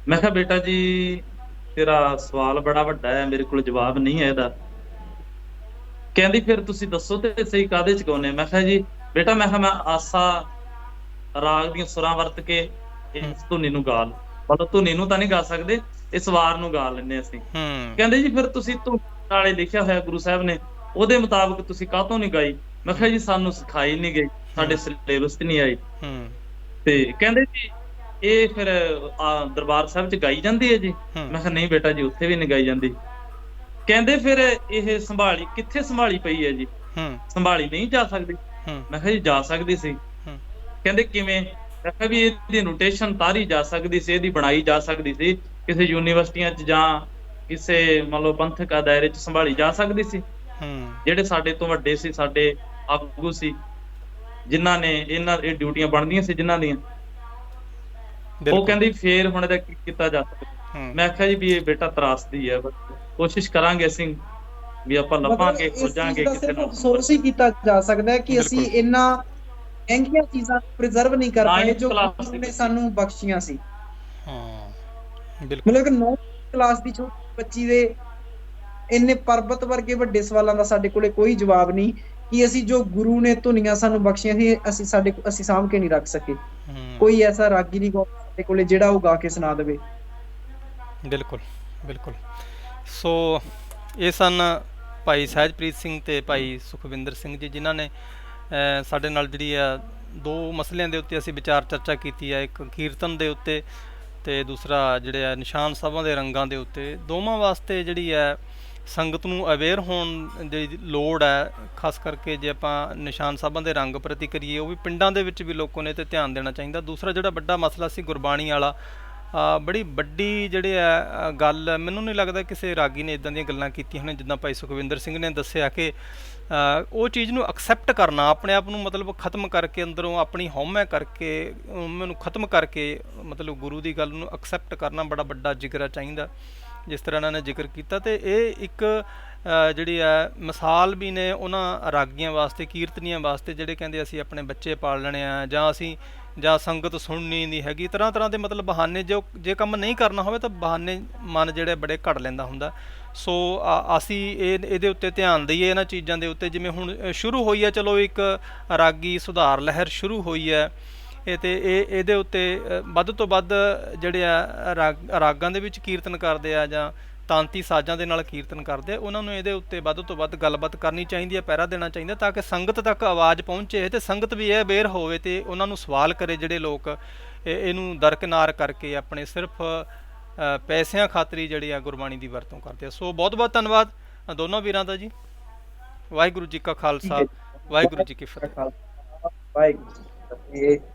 ਮੈਂ ਕਿਹਾ ਬੇਟਾ ਜੀ ਤੇਰਾ ਸਵਾਲ ਬੜਾ ਵੱਡਾ ਹੈ ਮੇਰੇ ਕੋਲ ਜਵਾਬ ਨਹੀਂ ਹੈ ਇਹਦਾ। ਕਹਿੰਦੀ ਫਿਰ ਤੁਸੀਂ ਦੱਸੋ ਤੇ ਸਹੀ ਕਾਦੇ ਚ ਗਾਉਨੇ ਮੈਂ ਕਿਹਾ ਜੀ ਬੇਟਾ ਮੈਂ ਕਿਹਾ ਮੈਂ ਆਸਾ ਰਾਗ ਦੀਆਂ ਸੁਰਾਂ ਵਰਤ ਕੇ ਇਸ ਧੁਨੀ ਨੂੰ ਗਾ ਲ। ਮਤਲਬ ਧੁਨੀ ਨੂੰ ਤਾਂ ਨਹੀਂ ਗਾ ਸਕਦੇ ਇਸ ਵਾਰ ਨੂੰ ਗਾ ਲੈਂਦੇ ਅਸੀਂ। ਹੂੰ। ਕਹਿੰਦੇ ਜੀ ਫਿਰ ਤੁਸੀਂ ਧੁਨੀ ਨਾਲੇ ਲਿਖਿਆ ਹੋਇਆ ਗੁਰੂ ਸਾਹਿਬ ਨੇ ਉਹਦੇ ਮੁਤਾਬਕ ਤੁਸੀਂ ਕਾਹਤੋਂ ਨਹੀਂ ਗਾਈ? ਮੈਂ ਕਿਹਾ ਜੀ ਸਾਨੂੰ ਸਿਖਾਈ ਨਹੀਂ ਗਈ ਸਾਡੇ ਸਿਲੇਬਸ 'ਚ ਨਹੀਂ ਆਈ। ਹੂੰ। ਤੇ ਕਹਿੰਦੇ ਜੀ ਇਹ ਫਿਰ ਦਰਬਾਰ ਸਾਹਿਬ ਚ ਗਾਈ ਜਾਂਦੀ ਹੈ ਜੀ? ਮੈਂ ਕਿਹਾ ਨਹੀਂ ਬੇਟਾ ਜੀ ਉੱਥੇ ਵੀ ਨਹੀਂ ਗਾਈ ਜਾਂਦੀ। ਕਹਿੰਦੇ ਫਿਰ ਇਹ ਸੰਭਾਲੀ ਕਿੱਥੇ ਸੰਭਾਲੀ ਪਈ ਹੈ ਜੀ? ਹੂੰ। ਸੰਭਾਲੀ ਨਹੀਂ ਜਾ ਸਕਦੀ। ਮੈਂ ਕਿਹਾ ਜੀ ਜਾ ਸਕਦੀ ਸੀ। ਹੂੰ। ਕਹਿੰਦੇ ਕਿਵੇਂ? ਮੈਂ ਕਿਹਾ ਵੀ ਇਹਦੀ ਨੋਟੇਸ਼ਨ ਤਾਰੀ ਜਾ ਸਕਦੀ ਸੀ ਇਹਦੀ ਬਣਾਈ ਜਾ ਸਕਦੀ ਸੀ। ਕਿਸੇ ਯੂਨੀਵਰਸਿਟੀਆਂ 'ਚ ਜਾਂ ਕਿਸੇ ਮੰਨ ਲਓ ਪੰਥਕ ਦਾਇਰੇ 'ਚ ਸੰਭਾਲੀ ਜਾ ਸਕਦੀ ਸੀ। ਹੂੰ। ਜਿਹੜੇ ਸਾਡੇ ਤੋਂ ਵੱਡੇ ਸੀ ਸਾਡੇ ਆਗੂ ਸੀ ਜਿਨ੍ਹਾਂ ਨੇ ਇਹਨਾਂ ਇਹ ਡਿਊਟੀਆਂ ਬਣਦੀਆਂ ਸੀ ਜਿਨ੍ਹਾਂ ਦੀਆਂ। ਉਹ ਕਹਿੰਦੀ ਫੇਰ ਹੁਣ ਇਹਦਾ ਕੀ ਕੀਤਾ ਜਾ ਸਕਦਾ। ਮੈਂ ਆਖਿਆ ਜੀ ਵੀ ਇਹ ਬੇਟਾ ਤਰਾਸਦੀ ਹੈ ਕੋਸ਼ਿਸ਼ ਕਰਾਂਗੇ ਅਸੀਂ ਵੀ ਆਪਾਂ ਲੱਭਾਂਗੇ ਖੋਜਾਂਗੇ ਕਿਸੇ ਨਾਲ। ਅਫਸੋਸ ਹੀ ਕੀਤਾ ਜਾ ਸਕਦਾ ਹੈ ਕਿ ਅਸੀਂ। ਇੰਨਾ ਮਹਿੰਗੀਆਂ ਚੀਜ਼ਾਂ ਪ੍ਰੀਜ਼ਰਵ ਨਹੀਂ ਕਰ ਪਾਏ ਜੋ ਨੇ ਵਿੱਚ। ਸਾਨੂੰ ਬਖਸ਼ੀਆਂ ਸੀ। ਹਾਂ ਬਿਲਕੁਲ। ਮਤਲਬ ਕਿ 9 ਕਲਾਸ ਦੀ ਛੋਟੀ ਬੱਚੀ ਦੇ ਇੰਨੇ ਪਰਬਤ ਵਰਗੇ ਵੱਡੇ ਸਵਾਲਾਂ ਦਾ ਸਾਡੇ ਕੋਲੇ ਕੋਈ ਜਵਾਬ ਨਹੀਂ। ਕਿ ਅਸੀਂ ਜੋ ਗੁਰੂ ਨੇ ਧੁਨੀਆਂ ਸਾਨੂੰ ਬਖਸ਼ੀਆਂ ਸੀ, ਅਸੀਂ ਸਾਡੇ ਅਸੀਂ ਸਾਂਭ ਕੇ ਨਹੀਂ ਰੱਖ ਸਕੇ। ਕੋਈ ਐਸਾ ਰਾਗੀ ਨਹੀਂ ਸਾਡੇ ਕੋਲੇ ਜਿਹੜਾ ਉਹ ਗਾ ਕੇ ਸੁਣਾ ਦੇਵੇ। ਬਿਲਕੁਲ ਬਿਲਕੁਲ। ਸੋ ਇਹ ਸਨ ਭਾਈ ਸਹਿਜਪ੍ਰੀਤ ਸਿੰਘ ਤੇ ਭਾਈ ਸੁਖਵਿੰਦਰ ਸਿੰਘ ਜੀ, ਜਿਨ੍ਹਾਂ ਨੇ ਸਾਡੇ ਨਾਲ ਜਿਹੜੀ ਆ ਦੋ ਮਸਲਿਆਂ ਦੇ ਉੱਤੇ ਅਸੀਂ ਵਿਚਾਰ ਚਰਚਾ ਕੀਤੀ ਹੈ ਇੱਕ ਕੀਰਤਨ ਦੇ ਉੱਤੇ ਤੇ ਦੂਸਰਾ ਜਿਹੜੇ ਆ ਨਿਸ਼ਾਨ ਸਾਹਿਬਾਂ ਦੇ ਰੰਗਾਂ ਦੇ ਉੱਤੇ। ਦੋਵਾਂ ਵਾਸਤੇ ਜਿਹੜੀ ਹੈ ਸੰਗਤ ਨੂੰ ਅਵੇਅਰ ਹੋਣ ਦੀ ਲੋੜ ਹੈ, ਖਾਸ ਕਰਕੇ ਜੇ ਆਪਾਂ ਨਿਸ਼ਾਨ ਸਾਹਿਬਾਂ ਦੇ ਰੰਗ ਪ੍ਰਤੀ ਕਰੀਏ, ਉਹ ਵੀ ਪਿੰਡਾਂ ਦੇ ਵਿੱਚ ਵੀ ਲੋਕਾਂ ਨੇ ਤੇ ਧਿਆਨ ਦੇਣਾ ਚਾਹੀਦਾ। ਦੂਸਰਾ ਜਿਹੜਾ ਵੱਡਾ ਮਸਲਾ ਸੀ ਗੁਰਬਾਣੀ ਵਾਲਾ ਬੜੀ ਵੱਡੀ ਜਿਹੜੇ ਆ ਗੱਲ, ਮੈਨੂੰ ਨਹੀਂ ਲੱਗਦਾ ਕਿਸੇ ਰਾਗੀ ਨੇ ਇਦਾਂ ਦੀਆਂ ਗੱਲਾਂ ਕੀਤੀਆਂ ਹਨ ਜਿੱਦਾਂ ਭਾਈ ਸੁਖਵਿੰਦਰ ਸਿੰਘ ਨੇ ਦੱਸਿਆ ਕਿ ਉਹ ਚੀਜ਼ ਨੂੰ ਐਕਸੈਪਟ ਕਰਨਾ, ਆਪਣੇ ਆਪ ਨੂੰ ਮਤਲਬ ਖਤਮ ਕਰਕੇ ਅੰਦਰੋਂ ਆਪਣੀ ਹਉਮੈ ਕਰਕੇ ਮੈਨੂੰ ਖਤਮ ਕਰਕੇ ਮਤਲਬ ਗੁਰੂ ਦੀ ਗੱਲ ਨੂੰ ਐਕਸੈਪਟ ਕਰਨਾ ਬੜਾ ਵੱਡਾ ਜਿਗਰਾ ਚਾਹੀਦਾ। ਜਿਸ ਤਰ੍ਹਾਂ ਇਹਨਾਂ ਨੇ ਜ਼ਿਕਰ ਕੀਤਾ ਤੇ ਇਹ ਇੱਕ ਜਿਹੜੀ ਹੈ, ਮਿਸਾਲ ਵੀ ਨੇ ਉਹਨਾਂ ਰਾਗੀਆਂ ਵਾਸਤੇ, ਕੀਰਤਨੀਆਂ ਵਾਸਤੇ, ਜਿਹੜੇ ਕਹਿੰਦੇ ਅਸੀਂ ਆਪਣੇ ਬੱਚੇ ਪਾਲ ਲੈਣੇ ਆ ਜਾਂ ਅਸੀਂ, ਜਾਂ ਸੰਗਤ ਸੁਣਨੀ ਨਹੀਂ ਹੈਗੀ। ਤਰ੍ਹਾਂ ਤਰ੍ਹਾਂ ਦੇ ਮਤਲਬ ਬਹਾਨੇ, ਜੋ, ਜੇ ਕੰਮ ਨਹੀਂ ਕਰਨਾ ਹੋਵੇ ਤਾਂ ਬਹਾਨੇ ਮਨ ਜਿਹੜੇ ਬੜੇ ਘੜ ਲੈਂਦਾ ਹੁੰਦਾ। ਸੋ ਅਸੀਂ ਇਹ, ਇਹਦੇ ਉੱਤੇ ਧਿਆਨ ਦਈਏ, ਇਹਨਾਂ ਚੀਜ਼ਾਂ ਦੇ ਉੱਤੇ। ਜਿਵੇਂ ਹੁਣ ਸ਼ੁਰੂ ਹੋਈ ਹੈ, ਚਲੋ ਇੱਕ ਰਾਗੀ ਸੁਧਾਰ ਲਹਿਰ ਸ਼ੁਰੂ ਹੋਈ ਹੈ। ਇਹ ਤੇ ਇਹ ਇਹਦੇ ਉੱਤੇ ਵੱਧ ਤੋਂ ਵੱਧ ਜਿਹੜੇ ਆ ਰਾਗ- ਦੇ ਵਿੱਚ ਕੀਰਤਨ ਕਰਦੇ ਆ ਜਾਂ ਤਾਂਤੀ ਸਾਜ਼ਾਂ ਦੇ ਨਾਲ ਕੀਰਤਨ ਕਰਦੇ ਆ ਉਹਨਾਂ ਨੂੰ ਇਹਦੇ ਉੱਤੇ ਵੱਧ ਤੋਂ ਵੱਧ ਗੱਲਬਾਤ ਕਰਨੀ ਚਾਹੀਦੀ ਹੈ ਪਹਿਰਾ ਦੇਣਾ ਚਾਹੀਦਾ ਤਾਂ ਕਿ ਸੰਗਤ ਤੱਕ ਆਵਾਜ਼ ਪਹੁੰਚੇ। ਤੇ ਸੰਗਤ ਵੀ ਇਹ ਅਵੇਅਰ ਹੋਵੇ ਤੇ ਉਹਨਾਂ ਨੂੰ ਸਵਾਲ ਕਰੇ ਜਿਹੜੇ ਲੋਕ ਇਹ- ਇਹਨੂੰ ਦਰਕਿਨਾਰ ਕਰਕੇ ਆਪਣੇ ਸਿਰਫ ਪੈਸਿਆਂ ਖਾਤਰੀ ਜਿਹੜੀ ਆ ਗੁਰਬਾਣੀ ਦੀ ਵਰਤੋਂ ਕਰਦੇ ਆ। ਸੋ ਬਹੁਤ ਬਹੁਤ ਧੰਨਵਾਦ ਦੋਨੋਂ ਵੀਰਾਂ ਦਾ ਜੀ। ਵਾਹਿਗੁਰੂ ਜੀ ਕਾ ਖਾਲਸਾ ਵਾਹਿਗੁਰੂ ਜੀ ਕੀ ਫਤਿਹ। ਵਾਹਿਗੁਰੂ ਜੀ ਕੀ ਫਤਿਹ।